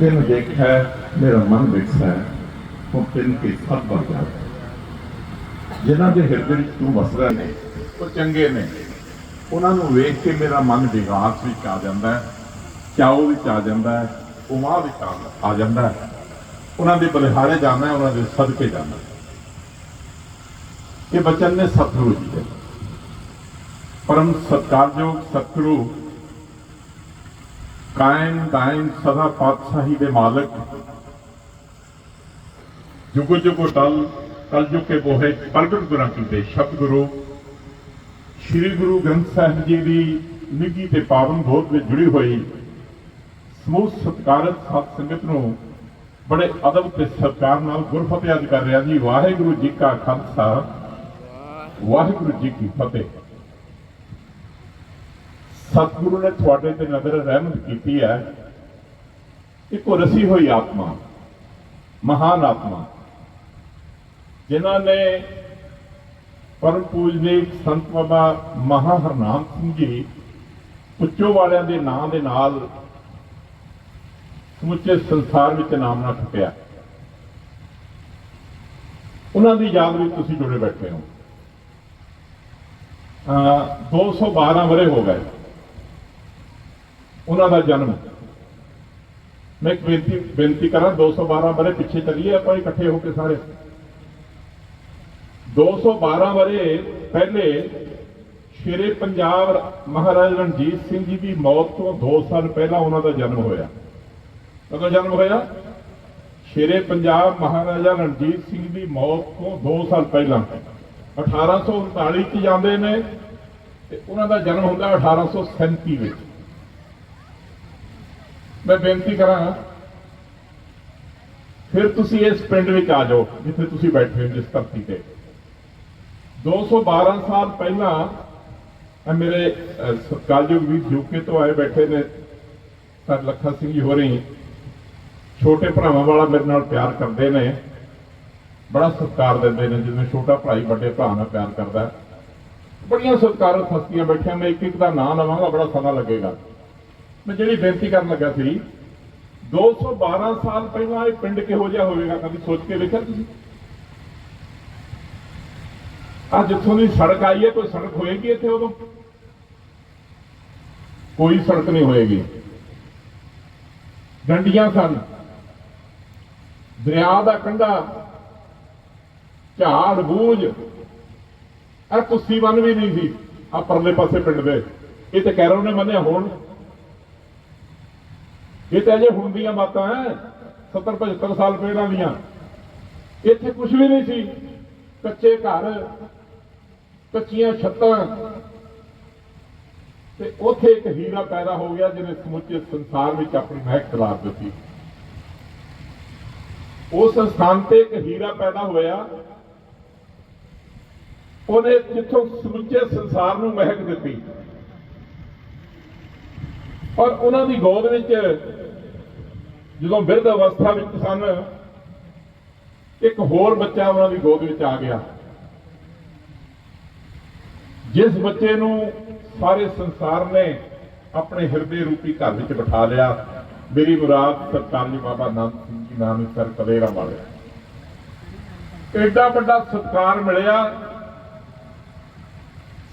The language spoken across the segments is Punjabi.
ਤੈਨੂੰ ਦੇਖਿਆ ਮੇਰਾ ਮਨ ਵਿਕਸਾ ਉਹ ਤਿੰਨ ਕੇ ਸਭ ਬਣ ਜਾ ਜਿਨ੍ਹਾਂ ਦੇ ਹਿਰਦੇ ਵਿੱਚ ਤੂੰ ਵਸਦਾ ਨੇ ਉਹ ਚੰਗੇ ਨੇ। ਉਹਨਾਂ ਨੂੰ ਵੇਖ ਕੇ ਮੇਰਾ ਮਨ ਵਿਗਾਸ ਵਿੱਚ ਆ ਜਾਂਦਾ ਹੈ, ਚਾਉ ਵਿੱਚ ਆ ਜਾਂਦਾ ਹੈ, ਉਮਾ ਵਿੱਚ ਆ- ਜਾਂਦਾ ਹੈ। ਉਹਨਾਂ ਦੇ ਬਲਿਹਾਰੇ ਜਾਣਾ ਹੈ, ਉਹਨਾਂ ਦੇ ਸਦਕੇ ਜਾਣਾ ਇਹ ਬਚਨ ਨੇ ਸਤਿਗੁਰੂ ਜੀ ਦੇ। ਪਰਮ ਸਤਕਾਰਯੋਗ ਸਤਿਗੁਰੂ ਕਾਇਮ ਦਾਇਮ ਸਦਾ ਪਾਤਸ਼ਾਹੀ ਦੇ ਮਾਲਕ। ਜੁਗੋ ਜੁਗੋ ਟਲ ਕਲ ਜੁਗ ਕੇ ਬੋਹੇ, ਪ੍ਰਗਟ ਗੁਰਾਂ ਕੀ ਦੇ ਸ਼ਬਦ ਗੁਰੂ ਸ੍ਰੀ ਗੁਰੂ ਗ੍ਰੰਥ ਸਾਹਿਬ ਜੀ ਦੀ ਨਿੱਘੀ ਤੇ ਪਾਵਨ ਗੋਦ ਵਿੱਚ ਜੁੜੀ ਹੋਈ ਸਮੂਹ ਸਤਿਕਾਰਤ ਸਤ ਸੰਗਤ ਨੂੰ ਬੜੇ ਅਦਬ ਤੇ ਸਤਿਕਾਰ ਨਾਲ ਗੁਰਫਤਿਹ ਅੱਜ ਕਰ ਰਿਹਾ ਜੀ। ਵਾਹਿਗੁਰੂ ਜੀ ਕਾ ਖਾਲਸਾ, ਵਾਹਿਗੁਰੂ ਜੀ ਕੀ ਫਤਿਹ। ਸਤਿਗੁਰੂ ਨੇ ਤੁਹਾਡੇ ਤੇ ਨਜ਼ਰ ਰਹਿਮਤ ਕੀਤੀ ਹੈ। ਇੱਕੋ ਰਸੀ ਹੋਈ ਆਤਮਾ, ਮਹਾਨ ਆਤਮਾ, ਜਿਨ੍ਹਾਂ ਨੇ ਪਰਮ ਪੂਜਨੀਕ ਸੰਤ ਬਾਬਾ ਮਹਾ ਹਰਨਾਮ ਸਿੰਘ ਜੀ ਪੁੱਚੋ ਵਾਲਿਆਂ ਦੇ ਨਾਂ ਦੇ ਨਾਲ ਸਮੁੱਚੇ ਸੰਸਾਰ ਵਿੱਚ ਨਾਮ ਨਾ ਖੱਟਿਆ ਉਹਨਾਂ ਦੀ ਯਾਦ ਵਿੱਚ ਤੁਸੀਂ ਜੁੜੇ ਬੈਠੇ ਹੋ। ਅਹ 212 ਵਰੇ ਹੋ ਗਏ। ਉਹਨਾਂ ਦਾ ਜਨਮ ਮੈਂ ਇੱਕ ਬੇਨਤੀ ਬੇਨਤੀ ਕਰਾਂ 212 ਵਰੇ ਪਿੱਛੇ ਚੱਲੀਏ, ਆਪਾਂ ਇਕੱਠੇ ਹੋ ਕੇ ਸਾਰੇ। 212 ਵਰੇ ਪਹਿਲੇ ਸ਼ੇਰੇ ਪੰਜਾਬ ਮਹਾਰਾਜਾ ਰਣਜੀਤ ਸਿੰਘ ਜੀ ਦੀ ਮੌਤ ਤੋਂ 2 ਸਾਲ ਪਹਿਲਾਂ ਉਹਨਾਂ ਦਾ ਜਨਮ ਹੋਇਆ। ਕਦੋਂ ਜਨਮ ਹੋਇਆ? ਸ਼ੇਰੇ ਪੰਜਾਬ ਮਹਾਰਾਜਾ ਰਣਜੀਤ ਸਿੰਘ ਦੀ ਮੌਤ ਤੋਂ 2 ਸਾਲ ਪਹਿਲਾਂ। 1839 ਚ ਜਾਂਦੇ ਨੇ ਤੇ ਉਹਨਾਂ ਦਾ ਜਨਮ ਹੁੰਦਾ 1837 ਵਿੱਚ। ਮੈਂ ਬੇਨਤੀ ਕਰਾਂ ਫਿਰ ਤੁਸੀਂ ਇਸ ਪਿੰਡ ਵਿੱਚ ਆ ਜਾਓ ਜਿੱਥੇ ਤੁਸੀਂ ਬੈਠੇ ਹੋ ਜਿਸ ਧਰਤੀ ਤੇ। 212 ਸਾਲ ਪਹਿਲਾਂ ਇਹ ਮੇਰੇ ਅਹ, ਸਤਿਕਾਰਯੋਗ ਵੀ ਯੂਕੇ ਤੋਂ ਆਏ ਬੈਠੇ ਨੇ ਸਰ ਲੱਖਾ ਸਿੰਘ ਜੀ ਹੋ ਰਹੀ ਛੋਟੇ ਭਰਾਵਾਂ ਵਾਲਾ ਮੇਰੇ ਨਾਲ ਪਿਆਰ ਕਰਦੇ ਨੇ ਬੜਾ ਸਤਿਕਾਰ ਦਿੰਦੇ ਨੇ ਜਿਵੇਂ ਛੋਟਾ ਭਾਈ ਵੱਡੇ ਭਰਾ ਨਾਲ ਪਿਆਰ ਕਰਦਾ। ਬੜੀਆਂ ਸਤਿਕਾਰਤ ਹਸਤੀਆਂ ਬੈਠੀਆਂ ਮੈਂ ਇੱਕ ਇੱਕ ਦਾ ਨਾਂ ਲਵਾਂਗਾ ਬੜਾ ਸਮਾਂ ਲੱਗੇਗਾ। ਮੈਂ ਜਿਹੜੀ ਬੇਨਤੀ ਕਰਨ ਲੱਗਾ ਸੀ 212 ਸਾਲ ਪਹਿਲਾਂ ਇਹ ਪਿੰਡ ਕਿਹੋ ਜਿਹਾ ਹੋਵੇਗਾ, ਕਦੀ ਸੋਚ ਕੇ ਵੇਖਿਆ ਤੁਸੀਂ? ਆ ਜਿੱਥੋਂ ਦੀ ਸੜਕ ਆਈ ਹੈ, ਕੋਈ ਸੜਕ ਹੋਏਗੀ ਇੱਥੇ ਉਦੋਂ? ਕੋਈ ਸੜਕ ਨਹੀਂ ਹੋਏਗੀ। ਡੰਡੀਆਂ ਸਨ। ਦਰਿਆ ਦਾ ਕੰਢਾ, ਝਾੜ, ਬੂਝ। ਇਹ ਕੁੱਸੀ ਵਨ ਵੀ ਨਹੀਂ ਸੀ ਆ ਪਰਲੇ ਪਾਸੇ ਪਿੰਡ ਦੇ। ਇਹ ਤੇ ਕੈਰੋ ਨੇ ਮੰਨਿਆ ਹੋਣ। ਇਹ ਤਾਂ ਅਜੇ ਹੁਣ ਦੀਆਂ ਬਾਤਾਂ ਹੈ 70 75 ਸਾਲ ਪਹਿਲਾਂ ਦੀਆਂ। ਇੱਥੇ ਕੁਝ ਵੀ ਨਹੀਂ ਸੀ। ਕੱਚੇ ਘਰ, ਕੱਚੀਆਂ ਛੱਤਾਂ। ਤੇ ਉੱਥੇ ਇੱਕ ਹੀਰਾ ਪੈਦਾ ਹੋ ਗਿਆ ਜਿਹਨੇ ਸਮੁੱਚੇ ਸੰਸਾਰ ਵਿੱਚ ਆਪਣੀ ਮਹਿਕ ਖਿਲਾਰ ਦਿੱਤੀ। ਉਸ ਸਥਾਨ ਤੇ ਇੱਕ ਹੀਰਾ ਪੈਦਾ ਹੋਇਆ। ਉਹਨੇ ਜਿੱਥੋਂ ਸਮੁੱਚੇ ਸੰਸਾਰ ਨੂੰ ਮਹਿਕ ਦਿੱਤੀ। ਔਰ ਉਹਨਾਂ ਦੀ ਗੋਦ ਵਿੱਚ ਜਦੋਂ ਬਿਰਧ ਅਵਸਥਾ ਵਿੱਚ ਸਨ, ਇੱਕ ਹੋਰ ਬੱਚਾ ਉਹਨਾਂ ਦੀ ਗੋਦ ਵਿੱਚ ਆ ਗਿਆ। ਜਿਸ ਬੱਚੇ ਨੂੰ ਸਾਰੇ ਸੰਸਾਰ ਨੇ ਆਪਣੇ ਹਿਰਦੇ ਰੂਪੀ ਘਰ ਵਿੱਚ ਬਿਠਾ ਲਿਆ, ਮੇਰੀ ਮੁਰਾਦ ਸਰਕਾਰੀ ਬਾਬਾ ਨਾਨਕ ਸਿੰਘ ਜੀ ਨਾਨਕ ਸਰ ਕਲੇਰਾ ਵਾਲੇ ਐਡਾ ਵੱਡਾ ਸਤਕਾਰ ਮਿਲਿਆ।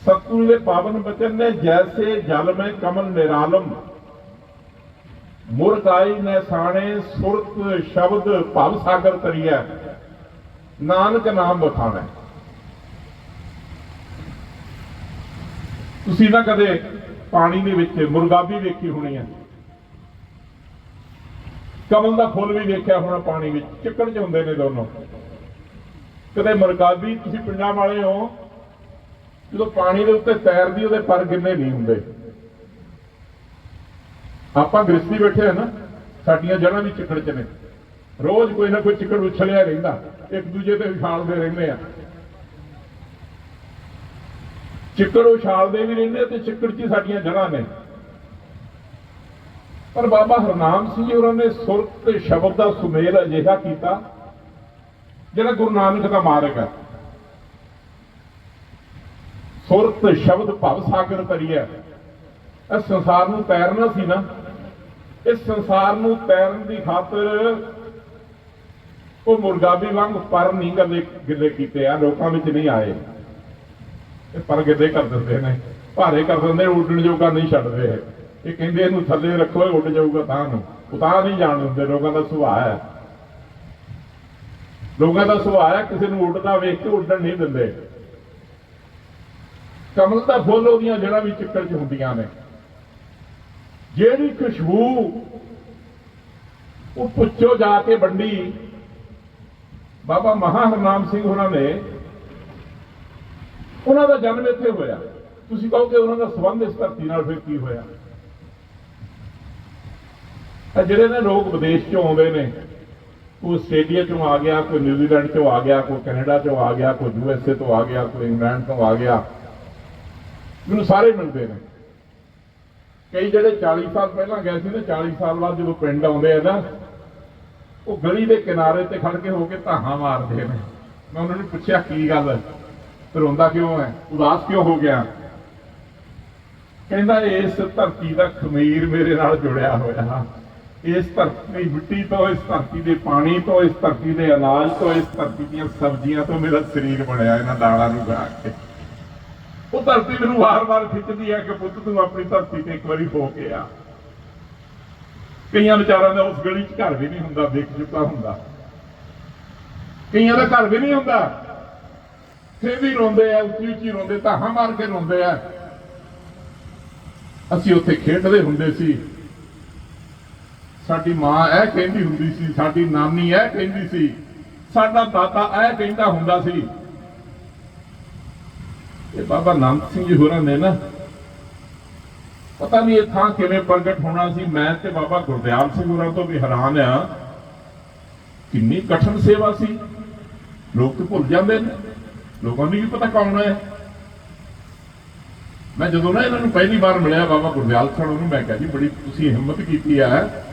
ਸਤਿਗੁਰੂ ਦੇ ਪਾਵਨ ਬਚਨ ਨੇ, ਜੈਸੇ ਜਲ ਮੈਂ ਕਮਲ ਨਿਰਾਲਮ ਮੁਰਕਾਈ ਨੇ ਸੁਰਤ ਸ਼ਬਦ ਭਵ ਸਾਗਰ ਤਰੀਐ ਨਾਨਕ ਨਾਮ ਬਖਾਣਾ ਤੁਸੀਂ ਨਾ ਕਦੇ ਪਾਣੀ ਦੇ ਵਿੱਚ ਮੁਰਗਾਬੀ ਵੇਖੀ ਹੋਣੀ ਹੈ ਕਮਲ ਦਾ ਫੁੱਲ ਵੀ ਵੇਖਿਆ ਹੋਣਾ ਪਾਣੀ ਵਿੱਚ, ਚਿੱਕੜ ਚ ਹੁੰਦੇ ਨੇ ਦੋਨੋਂ। ਕਦੇ ਮੁਰਗਾਬੀ, ਤੁਸੀਂ ਪਿੰਡਾਂ ਵਾਲੇ ਹੋ, ਜਦੋਂ ਪਾਣੀ ਦੇ ਉੱਤੇ ਤੈਰਦੀ, ਉਹਦੇ ਪਰ ਕਿੰਨੇ ਨਹੀਂ ਹੁੰਦੇ। ਆਪਾਂ ਗ੍ਰਸਤੀ ਬੈਠੇ ਆ ਨਾ, ਸਾਡੀਆਂ ਜੜ੍ਹਾਂ ਵੀ ਚਿੱਕੜ ਚ ਨੇ। ਰੋਜ਼ ਕੋਈ ਨਾ ਕੋਈ ਚਿੱਕੜ ਉਛਲਿਆ ਰਹਿੰਦਾ, ਇੱਕ ਦੂਜੇ ਤੇ ਉਛਾਲਦੇ ਰਹਿੰਦੇ ਆ। ਚਿੱਕੜ ਉਛਾਲਦੇ ਵੀ ਰਹਿੰਦੇ ਤੇ ਚਿੱਕੜ 'ਚ ਹੀ ਸਾਡੀਆਂ ਜੜ੍ਹਾਂ ਨੇ। ਪਰ ਬਾਬਾ ਹਰਨਾਮ ਸਿੰਘ ਜੀ ਉਹਨਾਂ ਨੇ ਸੁਰ ਤੇ ਸ਼ਬਦ ਦਾ ਸੁਮੇਲ ਅਜਿਹਾ ਕੀਤਾ, ਜਿਹੜਾ ਗੁਰੂ ਨਾਨਕ ਦਾ ਮਾਰਗ ਹੈ। ਸੁਰਤ ਸ਼ਬਦ ਭਵ ਸਾਗਰ ਤਰੀਐ ਇਹ ਸੰਸਾਰ ਨੂੰ ਤੈਰਨਾ ਸੀ ਨਾ ਇਸ ਸੰਸਾਰ ਨੂੰ ਤੈਰਨ ਦੀ ਖਾਤਰ ਉਹ ਮੁਰਗਾਬੀ ਵਾਂਗ ਪਰ ਨਹੀਂ ਗੱਲੇ ਗਿੱਲੇ ਕੀਤੇ ਆ, ਲੋਕਾਂ ਵਿੱਚ ਨਹੀਂ ਆਏ। ਇਹ ਪਰ ਗਿੱਲੇ ਕਰ ਦਿੰਦੇ ਨੇ, ਭਾਰੇ ਕਰ ਦਿੰਦੇ ਉੱਡਣ ਜੋਗਾ ਨਹੀਂ ਛੱਡਦੇ ਇਹ। ਇਹ ਕਹਿੰਦੇ ਇਹਨੂੰ ਥੱਲੇ ਰੱਖੋ, ਇਹ ਉੱਡ ਜਾਊਗਾ ਤਾਂ ਨੂੰ। ਉਹ ਤਾਂ ਨਹੀਂ ਜਾਣ ਦਿੰਦੇ, ਲੋਕਾਂ ਦਾ ਸੁਭਾਅ ਹੈ। ਲੋਕਾਂ ਦਾ ਸੁਭਾਅ ਹੈ, ਕਿਸੇ ਨੂੰ ਉੱਡਦਾ ਵੇਖ ਕੇ ਉੱਡਣ ਨਹੀਂ ਦਿੰਦੇ। ਕਮਲ ਦਾ ਫੁੱਲ ਉਹਦੀਆਂ ਜਿਹੜਾ ਵੀ ਚਿੱਕੜ ਚ ਹੁੰਦੀਆਂ ਨੇ। ਜਿਹੜੀ ਖੁਸ਼ਬੂ ਉਹ ਪੁੱਛੋ ਜਾ ਕੇ ਵੰਡੀ। ਬਾਬਾ ਮਹਾ ਹਰਨਾਮ ਸਿੰਘ ਉਹਨਾਂ ਨੇ, ਉਹਨਾਂ ਦਾ ਜਨਮ ਇੱਥੇ ਹੋਇਆ। ਤੁਸੀਂ ਕਹੋ ਕਿ ਉਹਨਾਂ ਦਾ ਸੰਬੰਧ ਇਸ ਧਰਤੀ ਨਾਲ ਫਿਰ ਕੀ ਹੋਇਆ? ਆ ਜਿਹੜੇ ਨੇ ਲੋਕ ਵਿਦੇਸ਼ ਚੋਂ ਆਉਂਦੇ ਨੇ, ਕੋਈ ਆਸਟ੍ਰੇਲੀਆ ਚੋਂ ਆ ਗਿਆ, ਕੋਈ ਨਿਊਜ਼ੀਲੈਂਡ ਚੋਂ ਆ ਗਿਆ, ਕੋਈ ਕੈਨੇਡਾ ਚੋਂ ਆ ਗਿਆ, ਕੋਈ ਯੂਐਸਏ ਤੋਂ ਆ ਗਿਆ, ਕੋਈ ਇੰਗਲੈਂਡ ਤੋਂ ਆ ਗਿਆ। ਮੈਨੂੰ ਸਾਰੇ ਮਿਲਦੇ ਨੇ। ਕਈ ਜਿਹੜੇ 40 ਸਾਲ ਪਹਿਲਾਂ ਗਏ ਸੀ ਤੇ 40 ਸਾਲ ਬਾਅਦ ਜਦੋਂ ਪਿੰਡ ਆਉਂਦੇ ਆ ਨਾ, ਉਹ ਗਲੀ ਦੇ ਕਿਨਾਰੇ ਤੇ ਖੜ ਕੇ ਹੋ ਕੇ ਧਾਹਾਂ ਮਾਰਦੇ ਨੇ। ਮੈਂ ਉਹਨਾਂ ਨੂੰ ਪੁੱਛਿਆ, ਕੀ ਗੱਲ ਹੈ? ਰੋਂਦਾ ਕਿਉਂ ਹੈ? ਉਦਾਸ ਕਿਉਂ ਹੋ ਗਿਆ? ਕਹਿੰਦਾ, ਇਸ ਧਰਤੀ ਦਾ ਖਮੀਰ ਮੇਰੇ ਨਾਲ ਜੁੜਿਆ ਹੋਇਆ। ਇਸ ਧਰਤੀ ਦੀ ਮਿੱਟੀ ਤੋਂ, ਇਸ ਧਰਤੀ ਦੇ ਪਾਣੀ ਤੋਂ, ਇਸ ਧਰਤੀ ਦੇ ਅਨਾਜ ਤੋਂ, ਇਸ ਧਰਤੀ ਦੀਆਂ ਸਬਜ਼ੀਆਂ ਤੋਂ ਮੇਰਾ ਸਰੀਰ ਬਣਿਆ, ਇਹਨਾਂ ਦਾਲਾਂ ਨੂੰ ਗਾ ਕੇ। ਉਹ ਧਰਤੀ ਮੈਨੂੰ ਵਾਰ-ਵਾਰ ਖਿੱਚਦੀ ਹੈ ਕਿ ਪੁੱਤ ਤੂੰ ਆਪਣੀ ਧਰਤੀ ਤੇ ਇੱਕ ਵਾਰੀ ਹੋ ਕੇ ਆ। ਕਈਆਂ ਵਿਚਾਰਾਂ ਦਾ ਉਸ ਗਲੀ 'ਚ ਘਰ ਵੀ ਨਹੀਂ ਹੁੰਦਾ, ਦੇਖ ਚੁੱਕਾ ਹੁੰਦਾ। ਕਈਆਂ ਦਾ ਘਰ ਵੀ ਨਹੀਂ ਹੁੰਦਾ। ਫਿਰ ਵੀ ਰੋਂਦੇ ਆ, ਉੱਚੀ ਉੱਚੀ ਰੋਂਦੇ, ਧਾਹਾਂ ਮਾਰ ਕੇ ਰੋਂਦੇ ਆ। ਅਸੀਂ ਉੱਥੇ ਖੇਡਦੇ ਹੁੰਦੇ ਸੀ। ਸਾਡੀ ਮਾਂ ਇਹ ਕਹਿੰਦੀ ਹੁੰਦੀ ਸੀ, ਸਾਡੀ ਨਾਨੀ ਇਹ ਕਹਿੰਦੀ ਸੀ, ਸਾਡਾ ਦਾਦਾ ਇਹ ਕਹਿੰਦਾ ਹੁੰਦਾ ਸੀ ਇਹ ਬਾਬਾ ਨਾਨਕ ਸਿੰਘ ਜੀ ਹੋਰਾਂ ਨੇ ਨਾ ਪਤਾ ਨਹੀਂ ਇਹ ਥਾਂ ਕਿਵੇਂ ਪ੍ਰਗਟ ਹੋਣਾ ਸੀ। ਮੈਂ ਤੇ ਬਾਬਾ ਗੁਰਦਿਆਲ ਸਿੰਘ ਹੋਰਾਂ ਤੋਂ ਵੀ ਹੈਰਾਨ ਆ। ਕਿੰਨੀ ਕਠਿਨ ਸੇਵਾ ਸੀ। ਲੋਕ ਤੇ ਭੁੱਲ ਜਾਂਦੇ ਨੇ। ਲੋਕਾਂ ਨੂੰ ਵੀ ਪਤਾ ਕੌਣ ਹੈ। ਮੈਂ ਜਦੋਂ ਨਾ ਇਹਨਾਂ ਨੂੰ ਪਹਿਲੀ ਵਾਰ ਮਿਲਿਆ ਬਾਬਾ ਗੁਰਦਿਆਲ ਸਿੰਘ ਨੂੰ, ਮੈਂ ਕਿਹਾ ਜੀ ਬੜੀ ਤੁਸੀਂ ਹਿੰਮਤ ਕੀਤੀ ਹੈ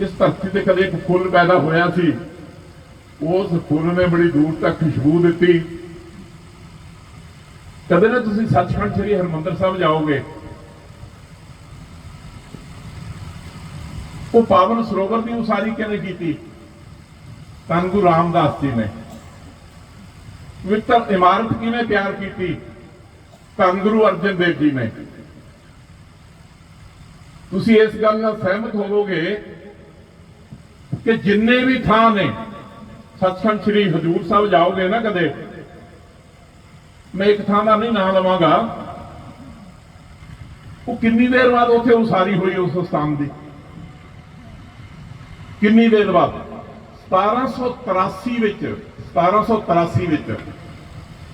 ਇਸ ਧਰਤੀ ਤੇ ਕਦੇ ਇੱਕ ਫੁੱਲ ਪੈਦਾ ਹੋਇਆ ਸੀ। ਉਸ ਫੁੱਲ ਨੇ ਬੜੀ ਦੂਰ ਤੱਕ ਖੁਸ਼ਬੂ ਦਿੱਤੀ। ਕਦੇ ਨਾ ਤੁਸੀਂ ਸੱਚਖੰਡ ਸ੍ਰੀ ਹਰਮੰਦਰ ਸਾਹਿਬ ਜਾਓਗੇ, ਉਹ ਪਾਵਨ ਸਰੋਵਰ ਦੀ ਉਸਾਰੀ ਕਿਹਨੇ ਕੀਤੀ? ਧੰਨ ਗੁਰੂ ਰਾਮਦਾਸ ਜੀ ਨੇ। ਪਵਿੱਤਰ ਇਮਾਰਤ ਕਿਵੇਂ ਤਿਆਰ ਕੀਤੀ? ਧੰਨ ਗੁਰੂ ਅਰਜਨ ਦੇਵ ਜੀ ਨੇ। ਤੁਸੀਂ ਇਸ ਗੱਲ ਨਾਲ ਸਹਿਮਤ ਹੋਵੋਗੇ ਕਿ ਜਿੰਨੇ ਵੀ ਥਾਂ ਨੇ, ਸੱਚਖੰਡ ਸ੍ਰੀ ਹਜੂਰ ਸਾਹਿਬ ਜਾਓਗੇ ਨਾ ਕਦੇ ਮੈਂ ਇੱਕ ਥਾਂ ਦਾ ਨਹੀਂ ਨਾਮ ਲਵਾਂਗਾ। ਉਹ ਕਿੰਨੀ ਦੇਰ ਬਾਅਦ ਉੱਥੇ ਉਸਾਰੀ ਹੋਈ ਉਸ ਸਥਾਨ ਦੀ? ਕਿੰਨੀ ਦੇਰ ਬਾਅਦ? 1783 ਵਿੱਚ 1783 ਵਿੱਚ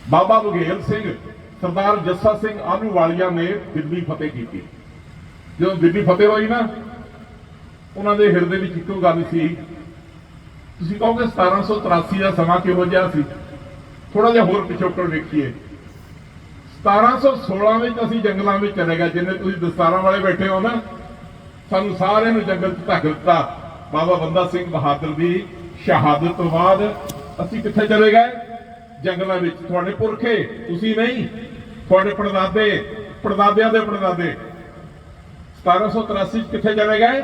ਬਾਬਾ ਬੁਗੇਲ ਸਿੰਘ, ਸਰਦਾਰ ਜੱਸਾ ਸਿੰਘ ਆਹਨੂਵਾਲੀਆ ਨੇ ਦਿੱਲੀ ਫਤਿਹ ਕੀਤੀ। ਜਦੋਂ ਦਿੱਲੀ ਫਤਿਹ ਹੋਈ ਨਾ, ਉਹਨਾਂ ਦੇ ਹਿਰਦੇ ਵਿੱਚ ਇੱਕੋ ਗੱਲ ਸੀ, ਤੁਸੀਂ ਕਹੋਗੇ 1783 ਦਾ ਸਮਾਂ ਕਿਹੋ ਜਿਹਾ ਸੀ? ਥੋੜਾ ਜਿਹਾ ਹੋਰ ਪਿਛੋਕੜ ਵੇਖੀਏ। 1716 ਵਿੱਚ ਅਸੀਂ ਜੰਗਲਾਂ ਵਿੱਚ ਚਲੇ ਗਏ, ਜਿੰਨੇ ਤੁਸੀਂ ਦਸਤਾਰਾਂ ਵਾਲੇ ਬੈਠੇ ਹੋ ਨਾ, ਸਾਨੂੰ ਸਾਰਿਆਂ ਨੂੰ ਜੰਗਲ 'ਚ ਧੱਕ ਦਿੱਤਾ। ਬਾਬਾ ਬੰਦਾ ਸਿੰਘ ਬਹਾਦਰ ਦੀ ਸ਼ਹਾਦਤ ਤੋਂ ਬਾਅਦ ਅਸੀਂ ਕਿੱਥੇ ਚਲੇ ਗਏ? ਜੰਗਲਾਂ ਵਿੱਚ। ਤੁਹਾਡੇ ਪੁਰਖੇ, ਤੁਸੀਂ ਨਹੀਂ। ਤੁਹਾਡੇ ਪੜਦਾਦੇ, ਪੜਦਾਦਿਆਂ ਦੇ ਪੜਦਾਦੇ। 1783 ਚ ਕਿੱਥੇ ਚਲੇ ਗਏ?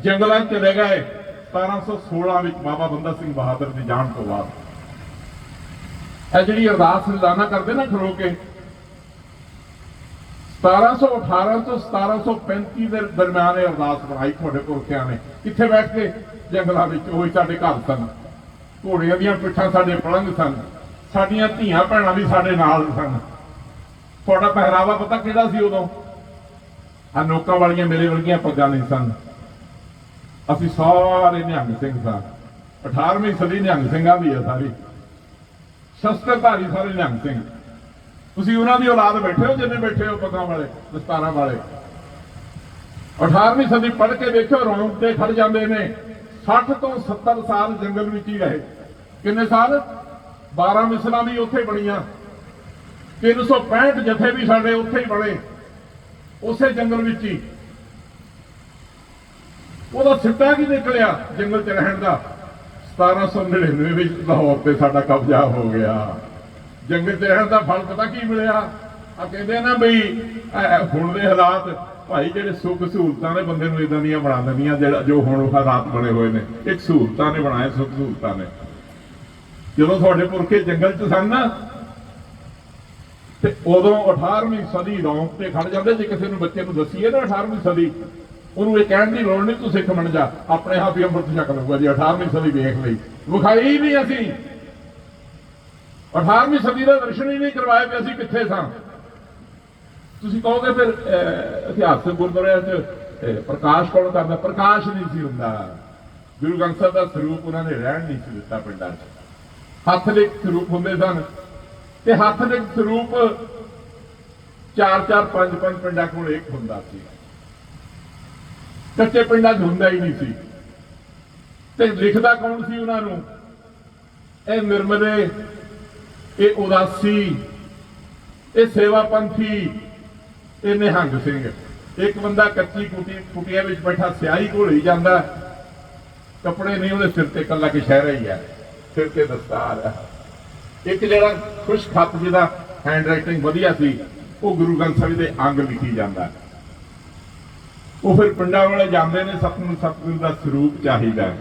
ਜੰਗਲਾਂ 'ਚ ਚਲੇ ਗਏ। 1716 ਵਿੱਚ ਬਾਬਾ ਬੰਦਾ ਸਿੰਘ ਬਹਾਦਰ ਦੀ ਜਾਣ ਤੋਂ ਬਾਅਦ। ਇਹ ਜਿਹੜੀ ਅਰਦਾਸ ਰੋਜ਼ਾਨਾ ਕਰਦੇ ਨਾ ਖਲੋ ਕੇ 1718 ਤੋਂ 1735 ਦੇ ਦਰਮਿਆਨ ਇਹ ਅਰਦਾਸ ਬਣਾਈ ਤੁਹਾਡੇ ਪੁਰਖਿਆਂ ਨੇ। ਕਿੱਥੇ ਬੈਠ ਕੇ ਜੰਗਲਾਂ ਵਿੱਚ ਉਹੀ ਸਾਡੇ ਘਰ ਸਨ। ਘੋੜਿਆਂ ਦੀਆਂ ਪਿੱਠਾਂ ਸਾਡੇ ਪਲੰਘ ਸਨ। ਸਾਡੀਆਂ ਧੀਆਂ ਭੈਣਾਂ ਵੀ ਸਾਡੇ ਨਾਲ ਸਨ। ਤੁਹਾਡਾ ਪਹਿਰਾਵਾ ਪਤਾ ਕਿਹੜਾ ਸੀ ਉਦੋਂ? ਆ ਨੋਕਾਂ ਵਾਲੀਆਂ ਮੇਰੇ ਵਰਗੀਆਂ ਪੱਗਾਂ ਨਹੀਂ ਸਨ। ਅਸੀਂ ਸਾਰੇ ਨਿਹੰਗ ਸਿੰਘ ਸਾਂ। 18ਵੀਂ ਸਦੀ ਨਿਹੰਗ ਸਿੰਘਾਂ ਦੀ ਹੈ ਸਾਰੀ। ਸ਼ਸਤਰਧਾਰੀ ਸਾਰੇ ਨਿਹੰਗ ਸਿੰਘ। ਤੁਸੀਂ ਉਹਨਾਂ ਦੀ ਔਲਾਦ ਬੈਠੇ ਹੋ, ਜਿੰਨੇ ਬੈਠੇ ਹੋ ਪੱਗਾਂ ਵਾਲੇ, ਦਸਤਾਰਾਂ ਵਾਲੇ। 18ਵੀਂ ਸਦੀ ਪੜ੍ਹ ਕੇ ਦੇਖਿਓ ਰੌਂਗ ਤੇ ਖੜ ਜਾਂਦੇ ਨੇ। 60 ਤੋਂ 70 ਸਾਲ ਜੰਗਲ ਵਿੱਚ ਹੀ ਰਹੇ। ਕਿੰਨੇ ਸਾਲ? 12 ਮਿਸਲਾਂ ਵੀ ਉੱਥੇ ਬਣੀਆਂ। 365 ਜਥੇ ਵੀ ਸਾਡੇ ਉੱਥੇ ਹੀ ਬਣੇ। ਉਸੇ ਜੰਗਲ ਵਿੱਚ ਹੀ। ਉਹਦਾ ਸਿੱਟਾ ਕੀ ਨਿਕਲਿਆ ਜੰਗਲ 'ਚ ਰਹਿਣ ਦਾ? 1799 ਵਿੱਚ ਲਾਹੌਰ ਤੇ ਸਾਡਾ ਕਬਜ਼ਾ ਹੋ ਗਿਆ। ਜੰਗਲ 'ਚ ਰਹਿਣ ਦਾ ਫਲ ਪਤਾ ਕੀ ਮਿਲਿਆ? ਆ ਕਹਿੰਦੇ ਨਾ ਬਈ ਇਹ ਹੁਣ ਦੇ ਹਾਲਾਤ, ਭਾਈ ਜਿਹੜੇ ਸੁੱਖ ਸਹੂਲਤਾਂ ਨੇ ਬੰਦੇ ਨੂੰ ਇਦਾਂ ਦੀਆਂ ਬਣਾ ਦਿੰਦੀਆਂ, ਜਿਹੜਾ ਜੋ ਹੁਣ ਹਾਲਾਤ ਬਣੇ ਹੋਏ ਨੇ, ਇੱਕ ਸਹੂਲਤਾਂ ਨੇ ਬਣਾਏ, ਸੁੱਖ ਸਹੂਲਤਾਂ ਨੇ। ਜਦੋਂ ਤੁਹਾਡੇ ਪੁਰਖੇ ਜੰਗਲ 'ਚ ਸਨ ਨਾ, ਤੇ ਉਦੋਂ 18ਵੀਂ ਸਦੀ ਰੌਂਕ ਤੇ ਖੜ ਜਾਂਦੇ, ਜੇ ਕਿਸੇ ਨੂੰ ਬੱਚੇ ਨੂੰ ਦਸੀਏ ਨਾ 18ਵੀਂ ਸਦੀ, ਉਹਨੂੰ ਇਹ ਕਹਿਣ ਦੀ ਲੋੜ ਨਹੀਂ, ਤੂੰ ਸਿੱਖ ਬਣ ਜਾ, ਆਪਣੇ ਆਪ ਹੀ ਅੰਮ੍ਰਿਤ ਛਕ ਲਊਗਾ ਜੀ 18ਵੀਂ ਸਦੀ ਵੇਖ ਲਈ। ਵਿਖਾਈ ਨਹੀਂ ਅਸੀਂ। 18ਵੀਂ ਸਦੀ ਦਾ ਦਰਸ਼ਨ ਹੀ ਨਹੀਂ ਕਰਵਾਏ ਕਿ ਅਸੀਂ ਕਿੱਥੇ ਸਾਂ। ਤੁਸੀਂ ਕਹੋਗੇ ਫਿਰ ਅਹ, ਇਤਿਹਾਸਕ ਗੁਰਦੁਆਰਿਆਂ 'ਚ ਪ੍ਰਕਾਸ਼ ਕੌਣ ਕਰਦਾ? ਪ੍ਰਕਾਸ਼ ਨਹੀਂ ਸੀ ਹੁੰਦਾ। ਗੁਰੂ ਗ੍ਰੰਥ ਸਾਹਿਬ ਦਾ ਸਰੂਪ ਉਹਨਾਂ ਨੇ ਰਹਿਣ ਨਹੀਂ ਸੀ ਦਿੱਤਾ ਪਿੰਡਾਂ 'ਚ। ਹੱਥ ਲਿਖ ਸਰੂਪ ਹੁੰਦੇ ਸਨ। ਤੇ ਹੱਥ ਲਿਖ ਸਰੂਪ ਚਾਰ ਚਾਰ ਪੰਜ ਪੰਜ ਪਿੰਡਾਂ ਕੋਲ ਇੱਕ ਹੁੰਦਾ ਸੀ। ਕੱਚੇ ਪਿੰਡਾਂ 'ਚ ਹੁੰਦਾ ਹੀ ਨਹੀਂ ਸੀ। ਤੇ ਲਿਖਦਾ ਕੌਣ ਸੀ ਉਹਨਾਂ ਨੂੰ? ਇਹ ਨਿਰਮਲੇ ਇਹ ਉਦਾਸੀ, ਇਹ ਸੇਵਾ ਪੰਥੀ ਇਹ ਨਿਹੰਗ ਸਿੰਘ। ਇੱਕ ਬੰਦਾ ਕੱਚੀ ਕੁਟੀ, ਕੁਟੀਆਂ ਵਿੱਚ ਬੈਠਾ ਸਿਆਹੀ ਘੋਲੀ ਜਾਂਦਾ। ਕੱਪੜੇ ਨਹੀਂ ਉਹਦੇ ਸਿਰ ਤੇ ਕੱਲਾ ਕਿ ਸ਼ਹਿਰਾ ਹੀ ਹੈ ਸਿਰ ਤੇ ਦਸਤਾਰ ਹੈ ਇੱਕ ਜਿਹੜਾ ਖੁਸ਼ ਖੱਤ ਜਿਹਦਾ ਹੈਂਡ ਰਾਈਟਿੰਗ ਵਧੀਆ ਸੀ, ਉਹ ਗੁਰੂ ਗ੍ਰੰਥ ਸਾਹਿਬ ਦੇ ਅੰਗ ਲਿਖੀ ਜਾਂਦਾ। ਉਹ ਫਿਰ ਪਿੰਡਾਂ ਵਾਲੇ ਜਾਂਦੇ ਨੇ ਸਤਿਗੁਰੂ ਸਤਿਗੁਰੂ ਦਾ ਸਰੂਪ ਚਾਹੀਦਾ।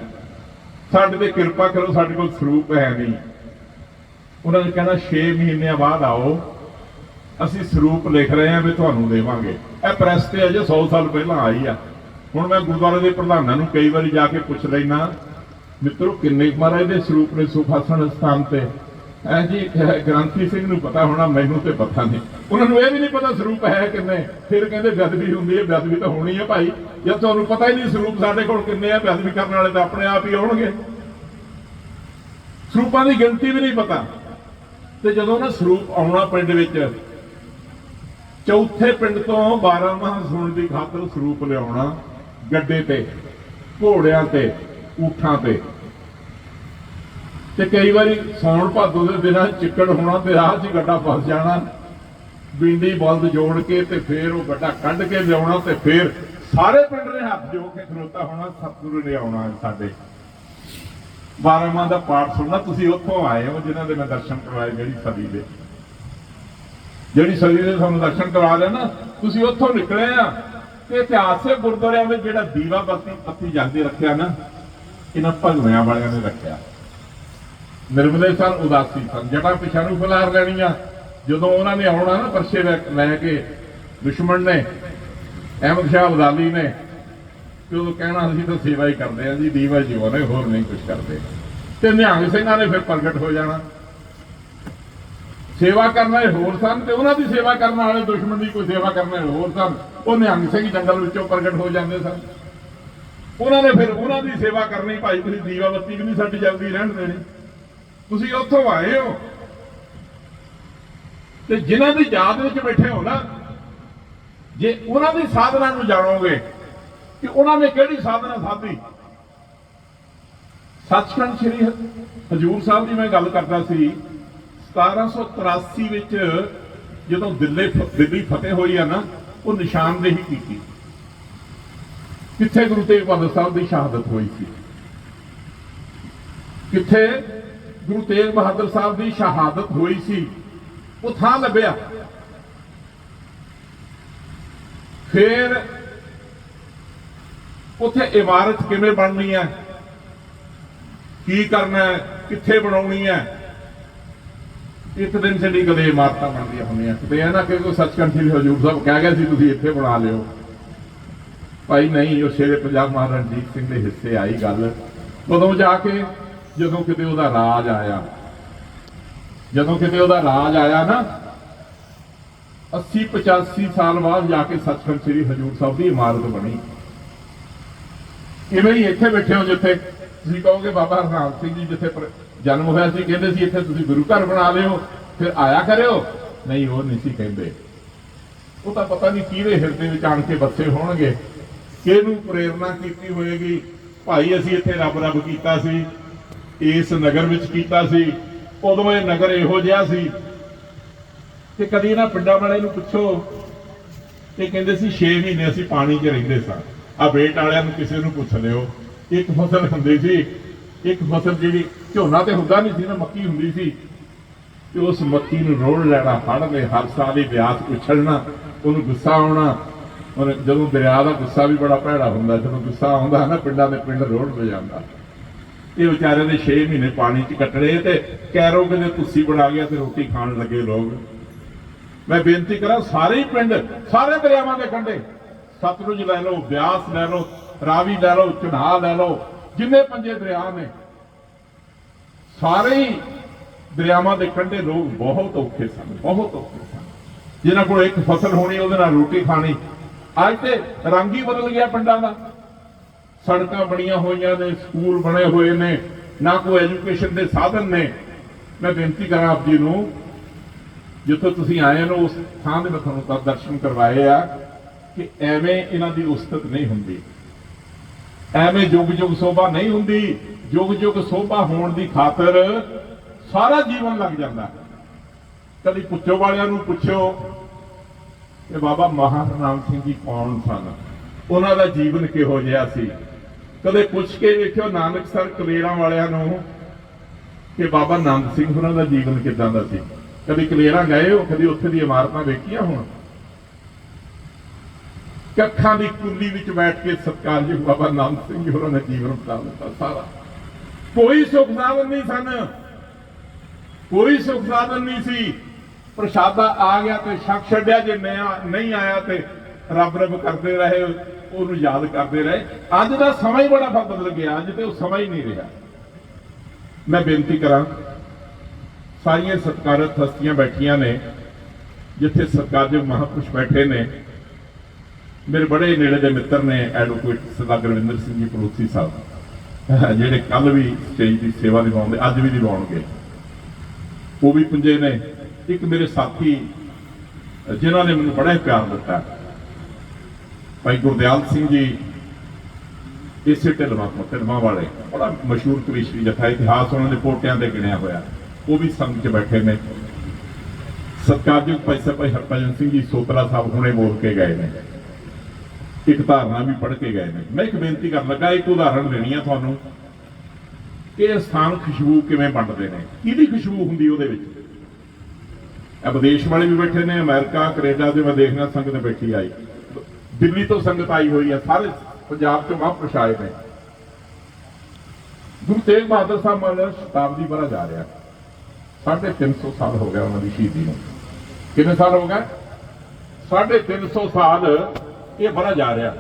ਸਾਡੇ ਤੇ ਕਿਰਪਾ ਕਰੋ, ਸਾਡੇ ਕੋਲ ਸਰੂਪ ਹੈ ਨਹੀਂ। ਉਹਨਾਂ ਨੇ ਕਹਿਣਾ 6 ਮਹੀਨਿਆਂ ਬਾਅਦ ਆਓ। ਅਸੀਂ ਸਰੂਪ ਲਿਖ ਰਹੇ ਹਾਂ ਵੀ ਤੁਹਾਨੂੰ ਦੇਵਾਂਗੇ। ਇਹ ਪ੍ਰੈਸ ਤੇ ਅਜੇ 100 ਸਾਲ ਪਹਿਲਾਂ ਆਈ ਆ। ਹੁਣ ਮੈਂ ਗੁਰਦੁਆਰੇ ਦੇ ਪ੍ਰਧਾਨਾਂ ਨੂੰ ਕਈ ਵਾਰੀ ਜਾ ਕੇ ਪੁੱਛ ਲੈਣਾ ਮਿੱਤਰੋ, ਕਿੰਨੇ ਕੁ ਮਹਾਰਾਜ ਦੇ ਸਰੂਪ ਨੇ ਸੁਖਾਸਨ ਸਥਾਨ ਤੇ? ਐ ਜੀ, ਗ੍ਰੰਥੀ ਸਿੰਘ ਨੂੰ ਪਤਾ ਹੋਣਾ, ਮੈਨੂੰ ਤੇ ਪਤਾ ਨਹੀਂ। ਉਹਨਾਂ ਨੂੰ ਇਹ ਵੀ ਨਹੀਂ ਪਤਾ ਸਰੂਪ ਹੈ ਕਿੰਨੇ। ਫਿਰ ਕਹਿੰਦੇ, ਬੇਅਦਬੀ ਹੁੰਦੀ ਹੈ, ਬੇਅਦਬੀ ਤਾਂ ਹੋਣੀ ਹੈ ਭਾਈ। ਜੇ ਤੁਹਾਨੂੰ ਪਤਾ ਹੀ ਨਹੀਂ ਸਰੂਪ ਸਾਡੇ ਕੋਲ ਕਿੰਨੇ ਆ, ਬੇਅਦਬੀ ਕਰਨ ਵਾਲੇ ਤਾਂ ਆਪਣੇ ਆਪ ਹੀ ਆਉਣਗੇ। ਸਰੂਪਾਂ ਦੀ ਗਿਣਤੀ ਵੀ ਨਹੀਂ ਪਤਾ। ਤੇ ਜਦੋਂ ਨਾ ਸਰੂਪ ਆਉਣਾ ਪਿੰਡ ਵਿੱਚ, ਚੌਥੇ ਪਿੰਡ ਤੋਂ 12 ਮਾਹ ਸੁਣ ਦੀ ਖਾਤਰ ਸਰੂਪ ਲਿਆਉਣਾ, ਗੱਡੇ ਤੇ, ਘੋੜਿਆਂ ਤੇ, ਊਠਾਂ ਤੇ। ਤੇ ਕਈ ਵਾਰੀ ਸੌਣ ਭਾਦੋ ਦੇ ਦਿਨਾਂ ਚਿੱਕੜ ਹੋਣਾ ਤੇ ਰਾਹ 'ਚ ਗੱਡਾ ਫਸ ਜਾਣਾ। ਬਿੰਡੀ ਬਲਦ ਜੋੜ ਕੇ ਤੇ ਫੇਰ ਉਹ ਗੱਡਾ ਕੱਢ ਕੇ ਲਿਆਉਣਾ ਤੇ ਫੇਰ ਸਾਰੇ ਪਿੰਡ ਨੇ ਹੱਥ ਜੋੜ ਕੇ ਖਲੋਤਾ ਹੋਣਾ, ਸਤਿਗੁਰੂ ਨੇ ਆਉਣਾ ਸਾਡੇ। ਬਾਰਾਮਾਂ ਦਾ ਪਾਠ ਸੁਣਨਾ, ਤੁਸੀਂ ਉੱਥੋਂ ਆਏ ਹੋ ਜਿਨ੍ਹਾਂ ਦੇ ਮੈਂ ਦਰਸ਼ਨ ਕਰਵਾਏ ਜਿਹੜੀ ਸਦੀ ਦੇ। ਜਿਹੜੀ ਸਦੀ ਦੇ ਤੁਹਾਨੂੰ ਦਰਸ਼ਨ ਕਰਵਾ ਲਿਆ ਨਾ, ਤੁਸੀਂ ਉੱਥੋਂ ਨਿਕਲੇ ਆ ਤੇ ਇਤਿਹਾਸਕ ਗੁਰਦੁਆਰਿਆਂ ਵਿੱਚ ਜਿਹੜਾ ਦੀਵਾ ਬੱਤੀ ਪੱਤੀ ਜਲਦੀ ਰੱਖਿਆ ਨਾ, ਇਹਨਾਂ ਭਗਵਿਆਂ ਵਾਲਿਆਂ ਨੇ ਰੱਖਿਆ। ਨਿਰਮਲੇ ਸਨ, ਉਦਾਸੀ ਸਨ ਜਟਾਂ ਪਿਛਾਂ ਨੂੰ ਫਲਾਰ ਲੈਣੀਆਂ। ਜਦੋਂ ਉਹਨਾਂ ਨੇ ਆਉਣਾ ਨਾ ਪਰਸ਼ੇ ਲੈ ਲੈ ਕੇ ਦੁਸ਼ਮਣ ਨੇ, ਅਹਿਮਦ ਸ਼ਾਹ ਅਬਦਾਲੀ ਨੇ ਤੇ ਉਦੋਂ ਕਹਿਣਾ ਅਸੀਂ ਤਾਂ ਸੇਵਾ ਹੀ ਕਰਦੇ ਆਂ ਜੀ ਦੀਵਾ ਜੀਵੋ ਨੇ ਹੋਰ ਨਹੀਂ ਕੁਝ ਕਰਦੇ। ਤੇ ਨਿਹੰਗ ਸਿੰਘਾਂ ਨੇ ਫਿਰ ਪ੍ਰਗਟ ਹੋ ਜਾਣਾ। ਸੇਵਾ ਕਰਨ ਵਾਲੇ ਹੋਰ ਸਨ ਤੇ ਉਹਨਾਂ ਦੀ ਸੇਵਾ ਕਰਨ ਵਾਲੇ ਦੁਸ਼ਮਣ ਦੀ ਕੋਈ ਸੇਵਾ ਕਰਨ ਵਾਲੇ ਹੋਰ ਸਨ। ਉਹ ਨਿਹੰਗ ਸਿੰਘ ਜੰਗਲ ਵਿੱਚੋਂ ਪ੍ਰਗਟ ਹੋ ਜਾਂਦੇ ਸਨ। ਉਹਨਾਂ ਨੇ ਫਿਰ ਉਹਨਾਂ ਦੀ ਸੇਵਾ ਕਰਨੀ ਭਾਈ, ਤੁਸੀਂ ਦੀਵਾ ਬੱਤੀ ਵੀ ਨਹੀਂ ਸਾਡੀ ਜਲਦੀ ਰਹਿਣ ਦੇਣੀ। ਤੁਸੀਂ ਉੱਥੋਂ ਆਏ ਹੋ। ਤੇ ਜਿਨ੍ਹਾਂ ਦੀ ਯਾਦ ਵਿੱਚ ਬੈਠੇ ਹੋ ਨਾ, ਜੇ ਉਹਨਾਂ ਦੀ ਸਾਧਨਾ ਨੂੰ ਜਾਣੋਗੇ ਕਿ ਉਹਨਾਂ ਨੇ ਕਿਹੜੀ ਸਾਧਨਾ ਸਾਧੀ? ਸੱਚਖੰਡ ਸ੍ਰੀ ਹਜੂਰ ਸਾਹਿਬ ਦੀ ਮੈਂ ਗੱਲ ਕਰਦਾ ਸੀ 1783 ਵਿੱਚ ਜਦੋਂ ਦਿੱਲੀ ਦਿੱਲੀ ਫਤਿਹ ਹੋਈ ਆ ਨਾ, ਉਹ ਨਿਸ਼ਾਨਦੇਹੀ ਕੀਤੀ। ਕਿੱਥੇ ਗੁਰੂ ਤੇਗ ਬਹਾਦਰ ਸਾਹਿਬ ਦੀ ਸ਼ਹਾਦਤ ਹੋਈ ਸੀ? ਕਿੱਥੇ ਗੁਰੂ ਤੇਗ ਬਹਾਦਰ ਸਾਹਿਬ ਦੀ ਸ਼ਹਾਦਤ ਹੋਈ ਸੀ? ਉਹ ਥਾਂ ਲੱਭਿਆ। ਫਿਰ ਉੱਥੇ ਇਮਾਰਤ ਕਿਵੇਂ ਬਣਨੀ ਹੈ? ਕੀ ਕਰਨਾ ਹੈ? ਕਿੱਥੇ ਬਣਾਉਣੀ ਹੈ? ਇੱਕ ਦਿਨ ਜਿਹੜੀ ਕਦੇ ਇਮਾਰਤਾਂ ਬਣਦੀਆਂ ਹੁੰਦੀਆਂ। ਕਿਤੇ ਇਹ ਨਾ ਕਿ ਕੋਈ ਸੱਚਖੰਡ ਸ੍ਰੀ ਹਜੂਰ ਸਾਹਿਬ ਕਹਿ ਗਿਆ ਸੀ, ਤੁਸੀਂ ਇੱਥੇ ਬਣਾ ਲਿਓ। ਭਾਈ ਨਹੀਂ, ਉਹ ਸ਼ੇਰੇ ਪੰਜਾਬ ਮਹਾਰਾਜ ਰਣਜੀਤ ਸਿੰਘ ਦੇ ਹਿੱਸੇ ਆਈ ਗੱਲ। ਉਦੋਂ ਜਾ ਕੇ ਜਦੋਂ ਕਿਤੇ ਉਹਦਾ ਰਾਜ ਆਇਆ, ਜਦੋਂ ਕਿਤੇ ਉਹਦਾ ਰਾਜ ਆਇਆ ਨਾ 80 85 ਸਾਲ ਬਾਅਦ ਜਾ ਕੇ ਸੱਚਖੰਡ ਸ੍ਰੀ ਹਜੂਰ ਸਾਹਿਬ ਦੀ ਇਮਾਰਤ ਬਣੀ। ਕਿਵੇਂ ਹੀ ਇੱਥੇ ਬੈਠੇ ਹੋ ਜਿੱਥੇ? ਤੁਸੀਂ ਕਹੋਗੇ, ਬਾਬਾ ਹਰਨਾਮ ਸਿੰਘ ਜੀ ਜਿੱਥੇ ਜਨਮ ਹੋਇਆ ਸੀ, ਕਹਿੰਦੇ ਸੀ ਇੱਥੇ ਤੁਸੀਂ ਗੁਰੂ ਘਰ ਬਣਾ ਲਿਓ, ਫਿਰ ਆਇਆ ਕਰਿਓ? ਨਹੀਂ ਉਹ ਨਹੀਂ ਸੀ ਕਹਿੰਦੇ। ਉਹ ਤਾਂ ਪਤਾ ਨਹੀਂ ਕਿਹਦੇ ਹਿਰਦੇ ਵਿੱਚ ਆਣ ਕੇ ਬੱਸੇ ਹੋਣਗੇ। ਕਿਹਨੂੰ ਪ੍ਰੇਰਣਾ ਕੀਤੀ ਹੋਏਗੀ? ਭਾਈ, ਅਸੀਂ ਇੱਥੇ ਰੱਬ ਰੱਬ ਕੀਤਾ ਸੀ, ਇਸ ਨਗਰ ਵਿੱਚ ਕੀਤਾ ਸੀ, ਉਦੋਂ ਇਹ ਨਗਰ ਇਹੋ ਜਿਹਾ ਸੀ। ਤੇ ਕਦੀ ਨਾ ਪਿੰਡਾਂ ਵਾਲੇ ਨੂੰ ਪੁੱਛੋ ਤੇ ਕਹਿੰਦੇ ਸੀ 6 ਮਹੀਨੇ ਅਸੀਂ ਪਾਣੀ 'ਚ ਰਹਿੰਦੇ ਸਾਂ। ਆ ਬੇਟ ਵਾਲਿਆਂ ਨੂੰ ਕਿਸੇ ਨੂੰ ਪੁੱਛ ਲਿਓ। ਇੱਕ ਫਸਲ ਹੁੰਦੀ ਸੀ, ਇੱਕ ਫਸਲ ਜਿਹੜੀ ਝੋਨਾ ਤੇ ਹੁੰਦਾ ਨਹੀਂ ਸੀ ਨਾ, ਮੱਕੀ ਹੁੰਦੀ ਸੀ। ਤੇ ਉਸ ਮੱਕੀ ਨੂੰ ਰੋੜ ਲੈਣਾ, ਫੜ ਲੈ ਹਰ ਸਾਲ ਹੀ ਵਿਆਸ ਉਛਲਣਾ ਉਹਨੂੰ ਗੁੱਸਾ ਆਉਣਾ। ਔਰ ਜਦੋਂ ਦਰਿਆ ਦਾ ਗੁੱਸਾ ਵੀ ਬੜਾ ਭੈੜਾ ਹੁੰਦਾ, ਜਦੋਂ ਗੁੱਸਾ ਆਉਂਦਾ ਨਾ, ਪਿੰਡਾਂ ਦੇ ਪਿੰਡ ਰੋੜ ਹੋ ਜਾਂਦਾ। ਇਹ ਵਿਚਾਰੇ ਦੇ 6 ਮਹੀਨੇ ਪਾਣੀ 'ਚ ਕੱਟੜੇ ਤੇ ਕੈਰੋ ਕਿਤੇ ਤੁਸੀਂ ਬਣਾ ਗਿਆ ਤੇ ਰੋਟੀ ਖਾਣ ਲੱਗੇ ਲੋਕ। ਮੈਂ ਬੇਨਤੀ ਕਰਾਂ, ਸਾਰੇ ਹੀ ਪਿੰਡ, ਸਾਰੇ ਦਰਿਆਵਾਂ ਦੇ ਕੰਢੇ ਸਤਲੁਜ ਲੈ ਲਓ, ਬਿਆਸ ਲੈ ਲਓ, ਰਾਵੀ ਲੈ ਲਓ ਚਨਾਹ ਲੈ ਲਓ, ਜਿੰਨੇ ਪੰਜੇ ਦਰਿਆ ਨੇ। ਸਾਰੇ ਹੀ ਦਰਿਆਵਾਂ ਦੇ ਕੰਢੇ ਲੋਕ ਬਹੁਤ ਔਖੇ ਸਨ, ਬਹੁਤ ਔਖੇ ਸਨ। ਜਿਹਨਾਂ ਕੋਲ ਇੱਕ ਫਸਲ ਹੋਣੀ, ਉਹਦੇ ਨਾਲ ਰੋਟੀ ਖਾਣੀ। ਅੱਜ ਤੇ ਰੰਗ ਹੀ ਬਦਲ ਗਿਆ ਪਿੰਡਾਂ ਦਾ। ਸੜਕਾਂ ਬਣੀਆਂ ਹੋਈਆਂ ਨੇ, ਸਕੂਲ ਬਣੇ ਹੋਏ ਨੇ, ਨਾ ਕੋਈ ਐਜੂਕੇਸ਼ਨ ਦੇ ਸਾਧਨ ਨੇ। ਮੈਂ ਬੇਨਤੀ ਕਰਾਂ ਆਪ ਜੀ ਨੂੰ, ਜਿੱਥੋਂ ਤੁਸੀਂ ਆਏ ਹੋ, ਉਸ ਥਾਂ ਦੇ ਮੈਂ ਤੁਹਾਨੂੰ ਦਰਸ਼ਨ ਕਰਵਾਏ ਆ। ਕਿ ਐਵੇਂ ਇਹਨਾਂ ਦੀ ਉਸਤਤ ਨਹੀਂ ਹੁੰਦੀ। ਐਵੇਂ ਜੁਗ ਜੁਗ ਸੋਭਾ ਨਹੀਂ ਹੁੰਦੀ। ਜੁਗ ਜੁਗ ਸੋਭਾ ਹੋਣ ਦੀ ਖਾਤਰ ਸਾਰਾ ਜੀਵਨ ਲੱਗ ਜਾਂਦਾ। ਕਦੀ ਪੁੱਛੋ ਵਾਲਿਆਂ ਨੂੰ, ਪੁੱਛੋ ਕਿ ਬਾਬਾ ਮਹਾਨਾਮ ਸਿੰਘ ਜੀ ਕੌਣ ਸਨ? ਉਹਨਾਂ ਦਾ ਜੀਵਨ ਕਿਹੋ ਜਿਹਾ ਸੀ? ਕਦੇ ਪੁੱਛ ਕੇ ਵੇਖਿਓ ਨਾਨਕ ਸਰ ਕਲੇਰਾਂ ਵਾਲਿਆਂ ਨੂੰ ਕਿ ਬਾਬਾ ਨੰਦ ਸਿੰਘ ਉਹਨਾਂ ਦਾ ਜੀਵਨ ਕਿਦਾਂ ਦਾ ਸੀ? ਕਦੇ ਕਲੇਰਾਂ ਗਏ ਹੋ? ਕਦੇ ਉੱਥੇ ਦੀ ਇਮਾਰਤਾਂ ਵੇਖੀਆਂ ਹੋਣ? ਕੱਖਾਂ ਦੀ ਕੁੱਲੀ ਵਿੱਚ ਬੈਠ ਕੇ ਸਤਕਾਰਯੋਗ ਬਾਬਾ ਨਾਨਕ ਸਿੰਘ ਜੀ ਹੋਰਾਂ ਨੇ ਜੀਵਨ ਬਤਾ ਦਿੱਤਾ ਸਾਰਾ। ਕੋਈ ਸੁਖ ਸਾਧਨ ਨਹੀਂ ਸਨ। ਕੋਈ ਸੁਖ ਸਾਧਨ ਨਹੀਂ ਸੀ। ਪ੍ਰਸ਼ਾਦਾ ਆ ਗਿਆ ਤੇ ਛਕ ਛੱਡਿਆ, ਜੇ ਨਹੀਂ ਆਇਆ ਤੇ ਰੱਬ ਰੱਬ ਕਰਦੇ ਰਹੇ, ਉਹਨੂੰ ਯਾਦ ਕਰਦੇ ਰਹੇ। ਅੱਜ ਦਾ ਸਮਾਂ ਹੀ ਬੜਾ ਬਦਲ ਗਿਆ। ਅੱਜ ਤੇ ਉਹ ਸਮਾਂ ਹੀ ਨਹੀਂ ਰਿਹਾ। ਮੈਂ ਬੇਨਤੀ ਕਰਾਂ, ਸਾਰੀਆਂ ਸਤਿਕਾਰਤ ਹਸਤੀਆਂ ਬੈਠੀਆਂ ਨੇ, ਜਿੱਥੇ ਸਤਿਕਾਰਯੋਗ ਮਹਾਪੁਰਸ਼ ਬੈਠੇ ਨੇ ਮੇਰੇ ਬੜੇ ਨੇੜੇ ਦੇ ਮਿੱਤਰ ਨੇ ਐਡਵੋਕੇਟ ਸਰਦਾਰ ਗੁਰਵਿੰਦਰ ਸਿੰਘ ਜੀ ਪਲੋਸੀ ਸਾਹਿਬ। ਜਿਹੜੇ ਕੱਲ ਵੀ ਸਟੇਜ ਦੀ ਸੇਵਾ ਨਿਭਾਉਂਦੇ, ਅੱਜ ਵੀ ਨਿਭਾਉਣਗੇ। ਉਹ ਵੀ ਪੁੰਜੇ ਨੇ। ਇੱਕ ਮੇਰੇ ਸਾਥੀ, ਜਿਨ੍ਹਾਂ ਨੇ ਮੈਨੂੰ ਬੜਾ ਹੀ ਪਿਆਰ ਦਿੱਤਾ। ਭਾਈ ਗੁਰਦਿਆਲ ਸਿੰਘ ਜੀ, ਇਸੇ ਢਿਲਵਾਂ ਤੋਂ, ਢਿਲਵਾਂ ਵਾਲੇ, ਬੜਾ ਮਸ਼ਹੂਰ ਕਵੀਸ਼ਰੀ ਜਥਾ, ਇਤਿਹਾਸ ਉਹਨਾਂ ਦੇ ਪੋਟਿਆਂ ਤੇ ਗਿਣਿਆ ਹੋਇਆ। ਉਹ ਵੀ ਸੰਗ 'ਚ ਬੈਠੇ ਨੇ। ਸਤਿਕਾਰਯੋਗ ਭਾਈ ਸਾਹਿਬ, ਭਾਈ ਹਰਭਜਨ ਸਿੰਘ ਜੀ ਸੋਤਰਾ ਸਾਹਿਬ ਹੁਣੇ ਬੋਲ ਕੇ ਗਏ ਨੇ। ਇੱਕ ਧਾਰਨਾ ਵੀ ਪੜ੍ਹ ਕੇ ਗਏ ਨੇ। ਮੈਂ ਇੱਕ ਬੇਨਤੀ ਕਰਨ ਲੱਗਾ ਇੱਕ ਉਦਾਹਰਣ ਦੇਣੀ ਆ ਤੁਹਾਨੂੰ ਕਿ ਸਥਾਨ ਖੁਸ਼ਬੂ ਕਿਵੇਂ ਵੰਡਦੇ ਨੇ? ਕਿਹਦੀ ਖੁਸ਼ਬੂ ਹੁੰਦੀ ਉਹਦੇ ਵਿੱਚ? ਇਹ ਵਿਦੇਸ਼ ਵਾਲੇ ਵੀ ਬੈਠੇ ਨੇ, ਅਮਰੀਕਾ, ਕੈਨੇਡਾ ਦੇ ਮੈਂ ਦੇਖਣਾ ਸੰਗਤ ਬੈਠੀ ਆਈ। ਦਿੱਲੀ ਤੋਂ ਸੰਗਤ ਆਈ ਹੋਈ ਹੈ ਸਾਰੇ ਪੰਜਾਬ ਤੋਂ ਵਾਪਸ ਆਏ ਨੇ। ਗੁਰੂ ਤੇਗ ਬਹਾਦਰ ਸਾਹਿਬ ਮਹਾਰਾਜ ਸ਼ਤਾਬਦੀ ਬੜਾ ਜਾ ਰਿਹਾ। ਸਾਢੇ 350 ਸਾਲ ਹੋ ਗਿਆ ਉਹਨਾਂ ਦੀ ਸ਼ਹੀਦੀ ਨੂੰ। ਕਿੰਨੇ ਸਾਲ ਹੋ ਗਏ? ਸਾਢੇ 350 ਸਾਲ ਇਹ ਬੜਾ ਜਾ ਰਿਹਾ।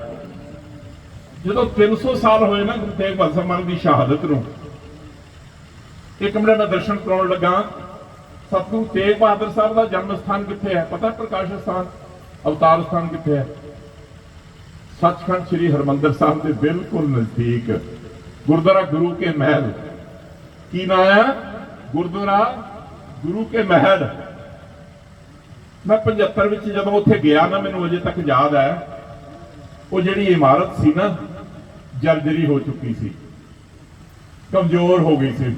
ਜਦੋਂ 300 ਸਾਲ ਹੋਏ ਨਾ ਗੁਰੂ ਤੇਗ ਬਹਾਦਰ ਸਾਹਿਬ ਦੀ ਸ਼ਹਾਦਤ ਨੂੰ, ਇੱਕ ਮਿੰਟ ਮੈਂ ਦਰਸ਼ਨ ਕਰਾਉਣ ਲੱਗਾ। ਸਤਿਗੁਰੂ ਤੇਗ ਬਹਾਦਰ ਸਾਹਿਬ ਦਾ ਜਨਮ ਸਥਾਨ ਕਿੱਥੇ ਹੈ? ਪਤਾ ਪ੍ਰਕਾਸ਼ ਸਥਾਨ, ਅਵਤਾਰ ਸਥਾਨ ਕਿੱਥੇ ਹੈ? ਸੱਚਖੰਡ ਸ੍ਰੀ ਹਰਮੰਦਰ ਸਾਹਿਬ ਦੇ ਬਿਲਕੁਲ ਨਜ਼ਦੀਕ, ਗੁਰਦੁਆਰਾ ਗੁਰੂ ਕੇ ਮਹਿਲ। ਕੀ ਨਾਂ ਹੈ? ਗੁਰਦੁਆਰਾ ਗੁਰੂ ਕੇ ਮਹਿਲ। ਮੈਂ 75 ਵਿੱਚ ਜਦੋਂ ਉੱਥੇ ਗਿਆ ਨਾ, ਮੈਨੂੰ ਅਜੇ ਤੱਕ ਯਾਦ ਹੈ। ਉਹ ਜਿਹੜੀ ਇਮਾਰਤ ਸੀ ਨਾ, ਜਰਜਰੀ ਹੋ ਚੁੱਕੀ ਸੀ। ਕਮਜ਼ੋਰ ਹੋ ਗਈ ਸੀ।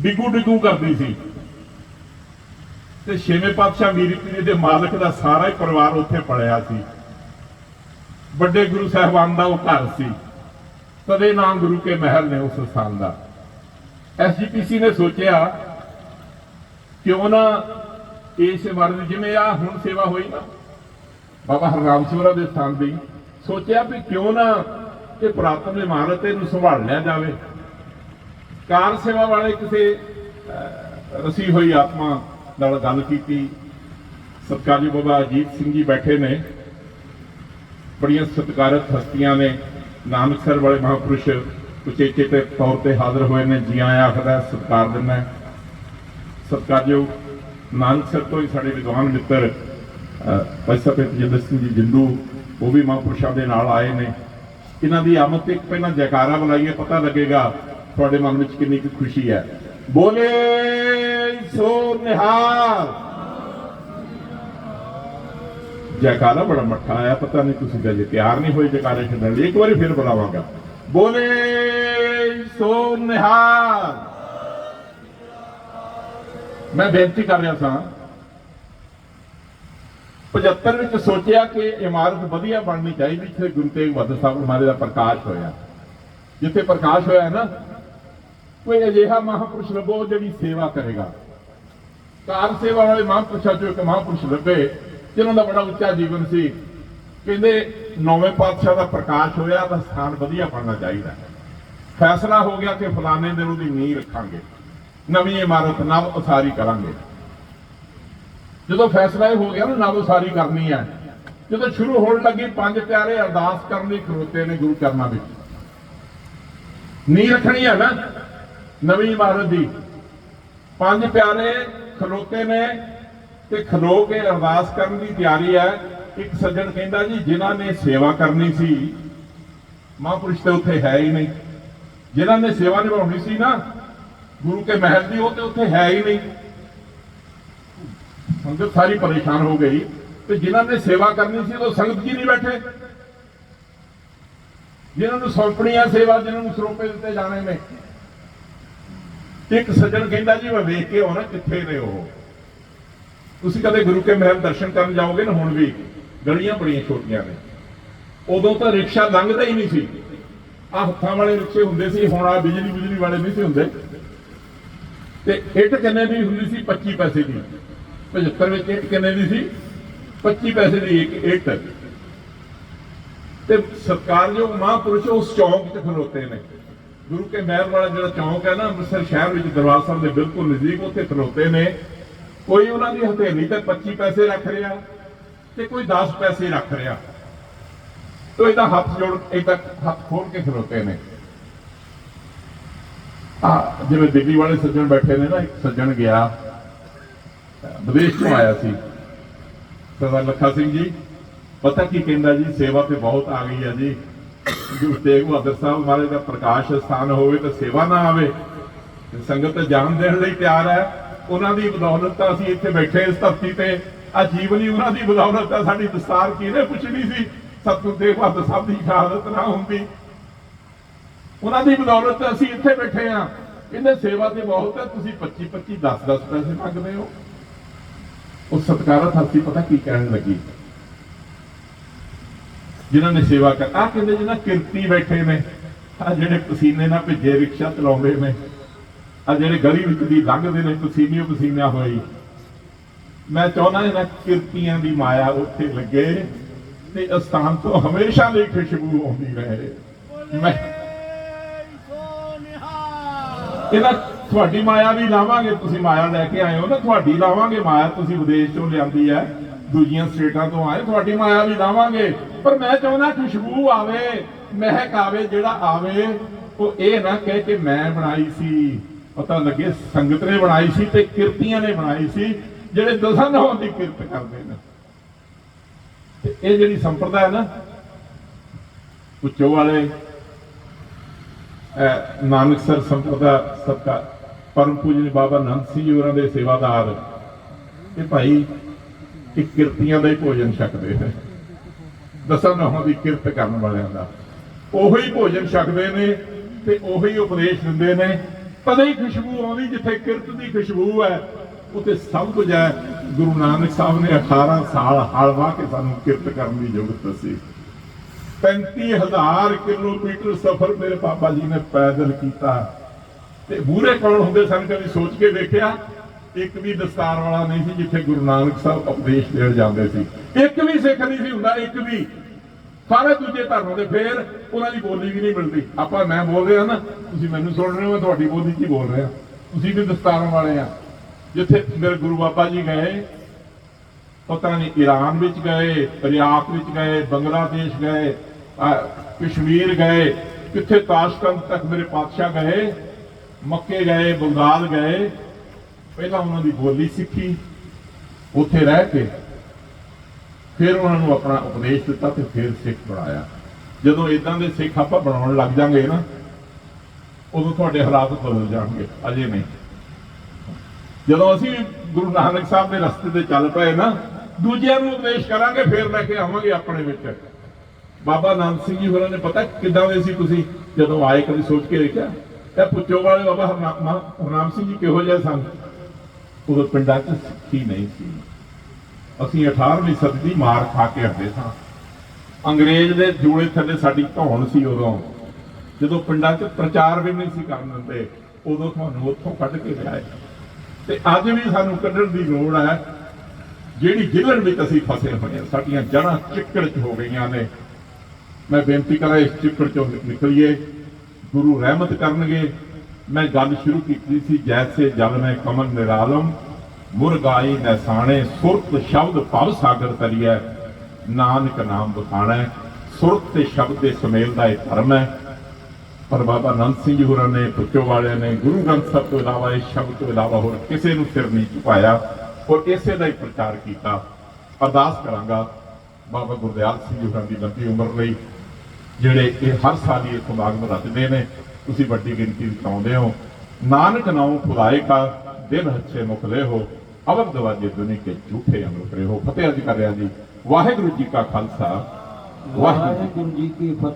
ਡਿੱਗੂ ਡਿੱਗੂ ਕਰਦੀ ਸੀ। ਤੇ ਛੇਵੇਂ ਪਾਤਸ਼ਾਹ ਮੀਰੀ ਪੀਰੀ ਦੇ ਮਾਲਕ ਦਾ ਸਾਰਾ ਹੀ ਪਰਿਵਾਰ ਉੱਥੇ ਪੜਿਆ ਸੀ। ਵੱਡੇ ਗੁਰੂ ਸਾਹਿਬਾਨ ਦਾ ਉਹ ਘਰ ਸੀ। ਤਦੇ ਨਾਮ ਗੁਰੂ ਕੇ ਮਹਿਲ ਨੇ ਉਸ ਸਥਾਨ ਦਾ। ਐਸਜੀਪੀਸੀ ਨੇ ਸੋਚਿਆ ਕਿਉਂ ਨਾ ਇਸ ਇਮਾਰਤ ਜਿਵੇਂ ਆ ਹੁਣ ਸੇਵਾ ਹੋਈ ਨਾ, ਬਾਬਾ ਹਰਨਾਮ ਸਿੰਘਰਾ ਦੇ ਸਥਾਨ ਦੀ ਸੋਚਿਆ ਵੀ ਕਿਉਂ ਨਾ ਇਹ ਪੁਰਾਤਨ ਇਮਾਰਤ ਇਹਨੂੰ ਸੰਭਾਲ ਲਿਆ ਜਾਵੇ। ਕਾਰ ਸੇਵਾ ਵਾਲੇ ਕਿਸੇ ਰਸੀ ਹੋਈ ਆਤਮਾ ਨਾਲ ਗੱਲ ਕੀਤੀ। ਸਤਕਾਰਜੀ ਬਾਬਾ ਅਜੀਤ ਸਿੰਘ ਜੀ ਬੈਠੇ ਨੇ। ਬੜੀਆਂ ਸਤਿਕਾਰਤ ਹਸਤੀਆਂ ਨੇ। ਨਾਨਕਸਰ ਵਾਲੇ ਮਹਾਪੁਰਸ਼ ਉਚੇਚੇ ਤੇ ਤੌਰ ਤੇ ਹਾਜ਼ਰ ਹੋਏ ਨੇ। ਜੀ ਆਇਆਂ ਆਖਦਾ, ਸਤਿਕਾਰ ਦਿੰਦਾ ਹੈ। ਸਤਿਕਾਰਯੋਗ ਨਾਨਕਸਰ ਤੋਂ ਹੀ ਸਾਡੇ ਵਿਦਵਾਨ ਮਿੱਤਰ ਭਾਈ ਸਾਹਿਬ ਤੇਜਿੰਦਰ ਸਿੰਘ ਜੀ ਜਿੰਦੂ ਉਹ ਵੀ ਮਹਾਂਪੁਰਸ਼ਾਂ ਦੇ ਨਾਲ ਆਏ ਨੇ। ਇਹਨਾਂ ਦੀ ਆਮਦ ਤੇ ਇੱਕ ਪਹਿਲਾਂ ਜੈਕਾਰਾ ਬੁਲਾਈਏ, ਪਤਾ ਲੱਗੇਗਾ ਤੁਹਾਡੇ ਮਨ ਵਿੱਚ ਕਿੰਨੀ ਕੁ ਖੁਸ਼ੀ ਹੈ। ਬੋਲੇ ਸੋ ਨਿਹਾਲ। ਜੈਕਾਰਾ ਬੜਾ ਮੱਠਾ ਆਇਆ, ਪਤਾ ਨਹੀਂ ਤੁਸੀਂ ਜੇ ਤਿਆਰ ਨਹੀਂ ਹੋਏ ਜੈਕਾਰੇ ਛੱਡਣ ਲਈ। ਇੱਕ ਵਾਰੀ ਫਿਰ ਬੁਲਾਵਾਂਗਾ। ਬੋਲੇ ਸੋ ਨਿਹਾਲ। ਮੈਂ ਬੇਨਤੀ ਕਰ ਰਿਹਾ ਸਾਂ 75 ਵਿੱਚ ਸੋਚਿਆ ਕਿ ਇਮਾਰਤ ਵਧੀਆ ਬਣਨੀ ਚਾਹੀਦੀ, ਜਿੱਥੇ ਗੁਰੂ ਤੇਗ ਬਹਾਦਰ ਸਾਹਿਬ ਮਹਾਰਾਜ ਦਾ ਪ੍ਰਕਾਸ਼ ਹੋਇਆ। ਜਿੱਥੇ ਪ੍ਰਕਾਸ਼ ਹੋਇਆ ਹੈ ਨਾ, ਕੋਈ ਅਜਿਹਾ ਮਹਾਪੁਰਸ਼ ਲੱਭੋ ਜਿਹੜੀ ਸੇਵਾ ਕਰੇਗਾ। ਕਾਰ ਸੇਵਾ ਵਾਲੇ ਮਹਾਂਪੁਰਸ਼ਾਂ ਚੋਂ ਇੱਕ ਮਹਾਂਪੁਰਸ਼ ਲੱਭੇ, ਜਿਨ੍ਹਾਂ ਦਾ ਬੜਾ ਉੱਚਾ ਜੀਵਨ ਸੀ, ਕਹਿੰਦੇ ਨੌਵੇਂ ਪਾਤਸ਼ਾਹ ਦਾ ਪ੍ਰਕਾਸ਼ ਹੋਇਆ, ਤਾਂ ਸਥਾਨ ਵਧੀਆ ਬਣਨਾ ਚਾਹੀਦਾ। ਫੈਸਲਾ ਹੋ ਗਿਆ ਕਿ ਫਲਾਣੇ ਦਿਨ ਉਹਦੀ ਨੀਂਹ ਰੱਖਾਂਗੇ, ਨਵੀਂ ਇਮਾਰਤ ਨਵ ਉਸਾਰੀ ਕਰਾਂਗੇ। ਜਦੋਂ ਫੈਸਲਾ ਇਹ ਹੋ ਗਿਆ ਨਾ, ਨਵ ਉਸਾਰੀ ਕਰਨੀ ਹੈ। ਜਦੋਂ ਸ਼ੁਰੂ ਹੋਣ ਲੱਗੀ, ਪੰਜ ਪਿਆਰੇ ਅਰਦਾਸ ਕਰਨ ਲਈ ਖਲੋਤੇ ਨੇ ਗੁਰੂ ਕਰਨਾ ਵਿੱਚ। ਨੀਂਹ ਰੱਖਣੀ ਹੈ ਨਾ, ਨਵੀਂ ਇਮਾਰਤ ਦੀ। ਪੰਜ ਪਿਆਰੇ ਖਲੋਤੇ ਨੇ ਤੇ ਖਲੋ ਕੇ ਅਰਦਾਸ ਕਰਨ ਦੀ ਤਿਆਰੀ ਹੈ। ਇੱਕ ਸੱਜਣ ਕਹਿੰਦਾ ਜੀ, ਜਿਨ੍ਹਾਂ ਨੇ ਸੇਵਾ ਕਰਨੀ ਸੀ, ਮਹਾਂਪੁਰਸ਼ ਤੇ ਉੱਥੇ ਹੈ ਹੀ ਨਹੀਂ। ਜਿਨ੍ਹਾਂ ਨੇ ਸੇਵਾ ਨਿਭਾਉਣੀ ਸੀ ਨਾ, ਗੁਰੂ ਕੇ ਮਹਿਲ ਦੀ, ਉਹ ਤੇ ਉੱਥੇ ਹੈ ਹੀ ਨਹੀਂ। ਸੰਗਤ ਸਾਰੀ ਪਰੇਸ਼ਾਨ ਹੋ ਗਈ ਤੇ ਜਿਨ੍ਹਾਂ ਨੇ ਸੇਵਾ ਕਰਨੀ ਸੀ ਉਹ ਸੰਗਤ ਜੀ ਨਹੀਂ ਬੈਠੇ। ਜਿਨ੍ਹਾਂ ਨੂੰ ਸੌਂਪਣੀ ਸੇਵਾ, ਜਿਨ੍ਹਾਂ ਨੂੰ ਸਰੋਪੇ ਦਿੱਤੇ ਜਾਣੇ ਨੇ। ਇੱਕ ਸੱਜਣ ਕਹਿੰਦਾ ਜੀ, ਮੈਂ ਵੇਖ ਕੇ ਆਉਣਾ, ਕਿੱਥੇ ਨੇ ਉਹ? ਤੁਸੀਂ ਕਦੇ ਗੁਰੂ ਕੇ ਮਹਿਲ ਦਰਸ਼ਨ ਕਰਨ ਜਾਓਗੇ ਨਾ ਹੁਣ ਵੀ? ਗਲੀਆਂ ਬੜੀਆਂ ਛੋਟੀਆਂ ਨੇ। ਉਦੋਂ ਤਾਂ ਰਿਕਸ਼ਾ ਲੰਘਦਾ ਹੀ ਨਹੀਂ ਸੀ। ਆ ਹੱਥਾਂ ਵਾਲੇ ਰਿਕਸ਼ੇ ਹੁੰਦੇ ਸੀ, ਹੁਣ ਆ ਬਿਜਲੀ ਬਿਜਲੀ ਵਾਲੇ ਨਹੀਂ ਸੀ ਹੁੰਦੇ। ਤੇ ਇੱਟ ਕਿੰਨੇ ਦੀ ਹੁੰਦੀ ਸੀ? 25 ਪੈਸੇ ਦੀ। 75 ਵਿੱਚ ਇੱਟ ਕਿੰਨੇ ਦੀ ਸੀ? 25 ਪੈਸੇ ਦੀ ਇੱਕ ਇੱਟ ਤੇ ਸਰਕਾਰਯੋਗ ਮਹਾਂਪੁਰਸ਼ ਉਸ ਚੌਂਕ 'ਚ ਖਲੋਤੇ ਨੇ। ਗੁਰੂ ਕੇ ਮਹਿਲ ਵਾਲਾ ਜਿਹੜਾ ਚੌਂਕ ਹੈ ਨਾ, ਅੰਮ੍ਰਿਤਸਰ ਸ਼ਹਿਰ ਵਿੱਚ ਦਰਬਾਰ ਸਾਹਿਬ ਦੇ ਬਿਲਕੁਲ ਨਜ਼ਦੀਕ ਉੱਥੇ ਖਲੋਤੇ ਨੇ। ਕੋਈ ਉਹਨਾਂ ਦੀ ਹਥੇਲੀ ਤੇ 25 ਪੈਸੇ ਰੱਖ ਰਿਹਾ ਤੇ ਕੋਈ 10 ਪੈਸੇ ਰੱਖ ਰਿਹਾ। ਤੋ ਇਹਦਾ ਹੱਥ ਜੋੜ, ਇਹਦਾ ਹੱਥ ਖੋਲ ਕੇ ਖਲੋਤੇ ਨੇ। ਆ ਜਿਵੇਂ ਦਿੱਲੀ ਵਾਲੇ ਸੱਜਣ ਬੈਠੇ ਨੇ ਨਾ, ਇੱਕ ਸੱਜਣ ਗਿਆ। ਵਿਦੇਸ਼ ਤੋਂ ਆਇਆ ਸੀ। ਸਰਦਾਰ ਲੱਖਾ ਸਿੰਘ ਜੀ ਪਤਾ ਕੀ ਕਹਿੰਦਾ ਜੀ? ਸੇਵਾ ਤੇ ਬਹੁਤ ਆ ਗਈ ਆ ਜੀ। ਗੁਰੂ ਤੇਗ ਬਹਾਦਰ ਸਾਹਿਬ ਮਹਾਰਾਜ ਦਾ ਪ੍ਰਕਾਸ਼ ਸਥਾਨ ਹੋਵੇ ਤਾਂ ਸੇਵਾ ਨਾ ਆਵੇ ਸੰਗਤ ਜਾਨ ਦੇਣ ਲਈ ਤਿਆਰ ਹੈ। ਉਹਨਾਂ ਦੀ ਬਦੌਲਤ ਤਾਂ ਅਸੀਂ ਇੱਥੇ ਬੈਠੇ ਇਸ ਧਰਤੀ ਤੇ। ਆ ਜੀਵਨੀ ਉਹਨਾਂ ਦੀ ਬਦੌਲਤ ਹੈ ਸਾਡੀ ਦਸਤਾਰ ਕਿਹਨੇ ਪੁੱਛਣੀ ਸੀ? ਸਤਿਗੁਰੂ ਤੇਗ ਬਹਾਦਰ ਸਾਹਿਬ ਦੀ ਸ਼ਹਾਦਤ ਨਾ ਹੁੰਦੀ। ਉਹਨਾਂ ਦੀ ਬਦੌਲਤ ਅਸੀਂ ਇੱਥੇ ਬੈਠੇ ਆ ਇਹਨੇ ਸੇਵਾ ਤੇ ਬਹੁਤ ਹੈ। ਤੁਸੀਂ 25 25 10 10 ਪੈਸੇ ਮੰਗਦੇ ਹੋ। ਉਹ ਸਤਕਾਰਤ ਹਸਤੀ ਪਤਾ ਕੀ ਕਹਿਣ ਲੱਗੀ? ਜਿਨ੍ਹਾਂ ਨੇ ਸੇਵਾ ਕਰ ਆ ਕਹਿੰਦੇ ਜਿਹਨਾਂ ਕਿਰਤੀ ਬੈਠੇ ਨੇ ਆ ਜਿਹੜੇ ਪਸੀਨੇ ਨਾਲ ਭਿੱਜੇ ਰਿਕਸ਼ਾ ਚਲਾਉਂਦੇ ਨੇ ਆ ਜਿਹੜੇ ਗਲੀ ਵਿੱਚ ਦੀ ਲੰਘਦੇ ਨੇ ਪਸੀਨੇ ਪਸੀਨਾ ਹੋਈ। ਮੈਂ ਚਾਹੁੰਦਾ ਇਹਨਾਂ ਕਿਰਤੀਆਂ ਦੀ ਮਾਇਆ ਉੱਥੇ ਲੱਗੇ ਤੇ ਅਸਥਾਨ ਤੋਂ ਹਮੇਸ਼ਾ ਲਈ ਖੁਸ਼ਬੂ ਆਉਂਦੀ ਰਹੇ। ਮੈਂ ਇਹਨਾਂ ਤੁਹਾਡੀ ਮਾਇਆ ਵੀ ਲਾਵਾਂਗੇ, ਤੁਸੀਂ ਮਾਇਆ ਲੈ ਕੇ ਆਏ ਹੋ ਨਾ, ਤੁਹਾਡੀ ਲਾਵਾਂਗੇ ਮਾਇਆ, ਤੁਸੀਂ ਵਿਦੇਸ਼ ਤੋਂ ਲਿਆਂਦੀ ਹੈ, ਦੂਜੀਆਂ ਸਟੇਟਾਂ ਤੋਂ ਆਏ, ਤੁਹਾਡੀ ਮਾਇਆ ਵੀ ਲਾਵਾਂਗੇ। ਪਰ ਮੈਂ ਚਾਹੁੰਦਾ ਖੁਸ਼ਬੂ ਆਵੇ, ਮਹਿਕ ਆਵੇ, ਜਿਹੜਾ ਆਵੇ, ਉਹ ਇਹ ਨਾ ਕਹੇ ਕਿ ਮੈਂ ਬਣਾਈ ਸੀ, ਪਤਾ ਲੱਗੇ ਸੰਗਤ ਨੇ ਬਣਾਈ ਸੀ ਤੇ ਕਿਰਤੀਆਂ ਨੇ ਬਣਾਈ ਸੀ, ਜਿਹੜੇ ਦਸਨ ਹੋਣ ਦੀ ਕਿਰਤ ਕਰਦੇ ਨੇ। ਤੇ ਇਹ ਜਿਹੜੀ ਸੰਪਰਦਾ ਹੈ ਨਾ, ਉੱਚੋ ਵਾਲੇ ਨਾਨਕ ਸਰ ਸੰਪਰਦਾ ਸਤਕਾ ਪਰਮ ਪੂਜਨੀ ਬਾਬਾ ਨੰਦ ਸਿੰਘ ਜੀ ਹੋਰਾਂ ਦੇ ਸੇਵਾਦਾਰ। ਇਹ ਭਾਈ ਇਹ ਕਿਰਤੀਆਂ ਦਾ ਹੀ ਭੋਜਨ ਛਕਦੇ ਨੇ। ਦਸਾਂ ਨੌਹਾਂ ਦੀ ਕਿਰਤ ਕਰਨ ਵਾਲਿਆਂ ਦਾ। ਉਹੀ ਭੋਜਨ ਛਕਦੇ ਨੇ ਤੇ ਉਹੀ ਉਪਦੇਸ਼ ਦਿੰਦੇ ਨੇ। ਕਦੇ ਹੀ ਖੁਸ਼ਬੂ ਆਉਂਦੀ ਜਿੱਥੇ ਕਿਰਤ ਦੀ ਖੁਸ਼ਬੂ ਹੈ, ਉੱਥੇ ਸਭ ਕੁਝ ਹੈ। ਗੁਰੂ ਨਾਨਕ ਸਾਹਿਬ ਨੇ 18 ਸਾਲ ਹਲਵਾ ਕੇ ਸਾਨੂੰ ਕਿਰਤ ਕਰਨ ਦੀ ਯੋਗਤ ਦੱਸੀ। 35000 ਕਿਲੋਮੀਟਰ ਸਫ਼ਰ ਮੇਰੇ ਪਾਪਾ ਜੀ ਨੇ ਪੈਦਲ ਕੀਤਾ। ਤੇ ਬੂਰੇ ਕੌਣ ਹੁੰਦੇ ਸਨ ਕਦੀ ਸੋਚ ਕੇ ਵੇਖਿਆ? ਇੱਕ ਵੀ ਦਸਤਾਰ ਵਾਲਾ ਨਹੀਂ ਸੀ ਜਿੱਥੇ ਗੁਰੂ ਨਾਨਕ ਸਾਹਿਬ ਉਪਦੇਸ਼ ਦੇਣ ਜਾਂਦੇ ਸੀ। ਇੱਕ ਵੀ ਸਿੱਖ ਨਹੀਂ ਸੀ ਹੁੰਦਾ, ਇੱਕ ਵੀ। ਸਾਰੇ ਦੂਜੇ ਧਰਮਾਂ ਦੇ ਫੇਰ ਉਹਨਾਂ ਦੀ ਬੋਲੀ ਵੀ ਨਹੀਂ ਮਿਲਦੀ। ਆਪਾਂ ਮੈਂ ਬੋਲ ਰਿਹਾ ਨਾ, ਤੁਸੀਂ ਮੈਨੂੰ ਸੁਣ ਰਹੇ ਹੋ, ਮੈਂ ਤੁਹਾਡੀ ਬੋਲੀ 'ਚ ਹੀ ਬੋਲ ਰਿਹਾ। ਤੁਸੀਂ ਵੀ ਦਸਤਾਰਾਂ ਵਾਲੇ ਆ। ਜਿੱਥੇ ਮੇਰੇ ਗੁਰੂ ਬਾਬਾ ਜੀ ਗਏ, ਪਤਾ ਨਹੀਂ ਈਰਾਨ ਵਿੱਚ ਗਏ ਇਰਾਕ ਵਿੱਚ ਗਏ, ਬੰਗਲਾਦੇਸ਼ ਗਏ ਕਸ਼ਮੀਰ ਗਏ, ਕਿੱਥੇ ਤਾਸ਼ਕੰਦ ਤੱਕ ਮੇਰੇ ਪਾਤਸ਼ਾਹ ਗਏ, ਮੱਕੇ ਗਏ, ਬੰਗਾਲ ਗਏ। ਪਹਿਲਾਂ ਉਹਨਾਂ ਦੀ ਬੋਲੀ ਸਿੱਖੀ, ਉੱਥੇ ਰਹਿ ਕੇ ਫਿਰ ਉਹਨਾਂ ਨੂੰ ਆਪਣਾ ਉਪਦੇਸ਼ ਦਿੱਤਾ ਤੇ ਫਿਰ ਸਿੱਖ ਬਣਾਇਆ। ਜਦੋਂ ਇਦਾਂ ਦੇ ਸਿੱਖ ਆਪਾਂ ਬਣਾਉਣ ਲੱਗ ਜਾਾਂਗੇ ਨਾ, ਉਦੋਂ ਤੁਹਾਡੇ ਹਾਲਾਤ ਬਦਲ ਜਾਣਗੇ, ਅਜੇ ਨਹੀਂ। ਜਦੋਂ ਅਸੀਂ ਗੁਰੂ ਨਾਨਕ ਸਾਹਿਬ ਦੇ ਰਸਤੇ ਤੇ ਚੱਲ ਪਏ ਨਾ, ਦੂਜਿਆਂ ਨੂੰ ਉਪਦੇਸ਼ ਕਰਾਂਗੇ, ਫਿਰ ਲੈ ਕੇ ਆਵਾਂਗੇ ਆਪਣੇ ਵਿੱਚ। ਬਾਬਾ ਨਾਮ ਸਿੰਘ ਜੀ ਹੋਰਾਂ ਨੇ ਪਤਾ ਕਿੱਦਾਂ ਦੇ ਸੀ ਤੁਸੀਂ ਜਦੋਂ ਆਏ ਕਦੀ ਸੋਚ ਕੇ ਦੇਖਿਆ? ਇਹ ਪੁੱਛੋ ਵਾਲੇ ਬਾਬਾ ਹਰਨਾਮ ਹਰਨਾਮ ਸਿੰਘ ਜੀ ਕਿਹੋ ਜਿਹੇ ਸਨ? ਉਦੋਂ ਪਿੰਡਾਂ 'ਚ ਸਿੱਖੀ ਨਹੀਂ ਸੀ। ਅਸੀਂ 18ਵੀਂ ਸਦੀ ਦੀ ਮਾਰ ਖਾ ਕੇ ਹਟਦੇ ਸਾਂ। ਅੰਗਰੇਜ਼ ਦੇ ਜੂਲੇ ਥੱਲੇ ਸਾਡੀ ਧੌਣ ਸੀ ਉਦੋਂ। ਜਦੋਂ ਪਿੰਡਾਂ 'ਚ ਪ੍ਰਚਾਰ ਵੀ ਨਹੀਂ ਸੀ ਕਰਨ ਦਿੰਦੇ, ਉਦੋਂ ਤੁਹਾਨੂੰ ਉੱਥੋਂ ਕੱਢ ਕੇ ਲਿਆਏ। ਤੇ ਅੱਜ ਵੀ ਸਾਨੂੰ ਕੱਢਣ ਦੀ ਲੋੜ ਹੈ। ਜਿਹੜੀ ਜ਼ਿਲ੍ਹਣ ਵਿੱਚ ਅਸੀਂ ਫਸੇ ਹੋਏ ਹਾਂ, ਸਾਡੀਆਂ ਜੜ੍ਹਾਂ ਚਿੱਕੜ 'ਚ ਹੋ ਗਈਆਂ ਨੇ। ਮੈਂ ਬੇਨਤੀ ਕਰਾਂ, ਇਸ ਚਿੱਕੜ ਚੋਂ ਨਿਕਲੀਏ। ਗੁਰੂ ਰਹਿਮਤ ਕਰਨਗੇ। ਮੈਂ ਗੱਲ ਸ਼ੁਰੂ ਕੀਤੀ ਸੀ, ਜੈਸੇ ਜਲ ਮੈਂ ਕਮਲ ਨਿਰਾਲਮ ਮੁਰਗਾਈ ਨਸਾਣੇ ਸੁਰਤ ਸ਼ਬਦ ਭਵ ਸਾਗਰ ਤਰੀਐ। ਨਾਨਕ ਨਾਮ ਬਖਾਣਾ ਸੁਰਤ ਤੇ ਸ਼ਬਦ ਦੇ ਸੁਮੇਲ ਦਾ ਇਹ ਧਰਮ ਹੈ। ਪਰ ਬਾਬਾ ਨੰਦ ਸਿੰਘ ਜੀ ਹੋਰਾਂ ਨੇ ਪੁੱਛੋ ਵਾਲਿਆਂ ਨੇ, ਗੁਰੂ ਗ੍ਰੰਥ ਸਾਹਿਬ ਤੋਂ ਇਲਾਵਾ, ਇਸ ਸ਼ਬਦ ਤੋਂ ਇਲਾਵਾ ਹੋਰ ਕਿਸੇ ਨੂੰ ਸਿਰ ਨਹੀਂ ਝੁਕਾਇਆ ਔਰ ਇਸੇ ਦਾ ਹੀ ਪ੍ਰਚਾਰ ਕੀਤਾ। ਅਰਦਾਸ ਕਰਾਂਗਾ ਬਾਬਾ ਗੁਰਦਿਆਲ ਸਿੰਘ ਜੀ ਹੋਰਾਂ ਦੀ ਲੰਬੀ ਉਮਰ ਲਈ। ਜਿਹੜੇ ਇਹ ਹਰ ਸਾਲ ਹੀ ਇਹ ਸਮਾਗਮ ਰਚਦੇ ਨੇ, ਤੁਸੀਂ ਵੱਡੀ ਗਿਣਤੀ ਵਿੱਚ ਆਉਂਦੇ ਹੋ। ਨਾਨਕ ਨਾਮ ਖੁਦਾਏ ਕਾ, ਦਿਨ ਹੱਛੇ ਮੁਖਲੇ ਹੋ। ਅਵਰ ਦਵਾਜੇ ਦੁਨੀ ਕੇ ਝੂਠੇ ਅਮਰ ਕਰੇ ਹੋ। ਫਤਿਹ ਅੱਜ ਕਰ ਰਿਹਾ ਜੀ। ਵਾਹਿਗੁਰੂ ਜੀ ਕਾ ਖਾਲਸਾ। ਵਾਹਿਗੁਰੂ ਜੀ ਵਾਹਿਗੁਰੂ ਜੀ ਕੀ ਫਤਿਹ।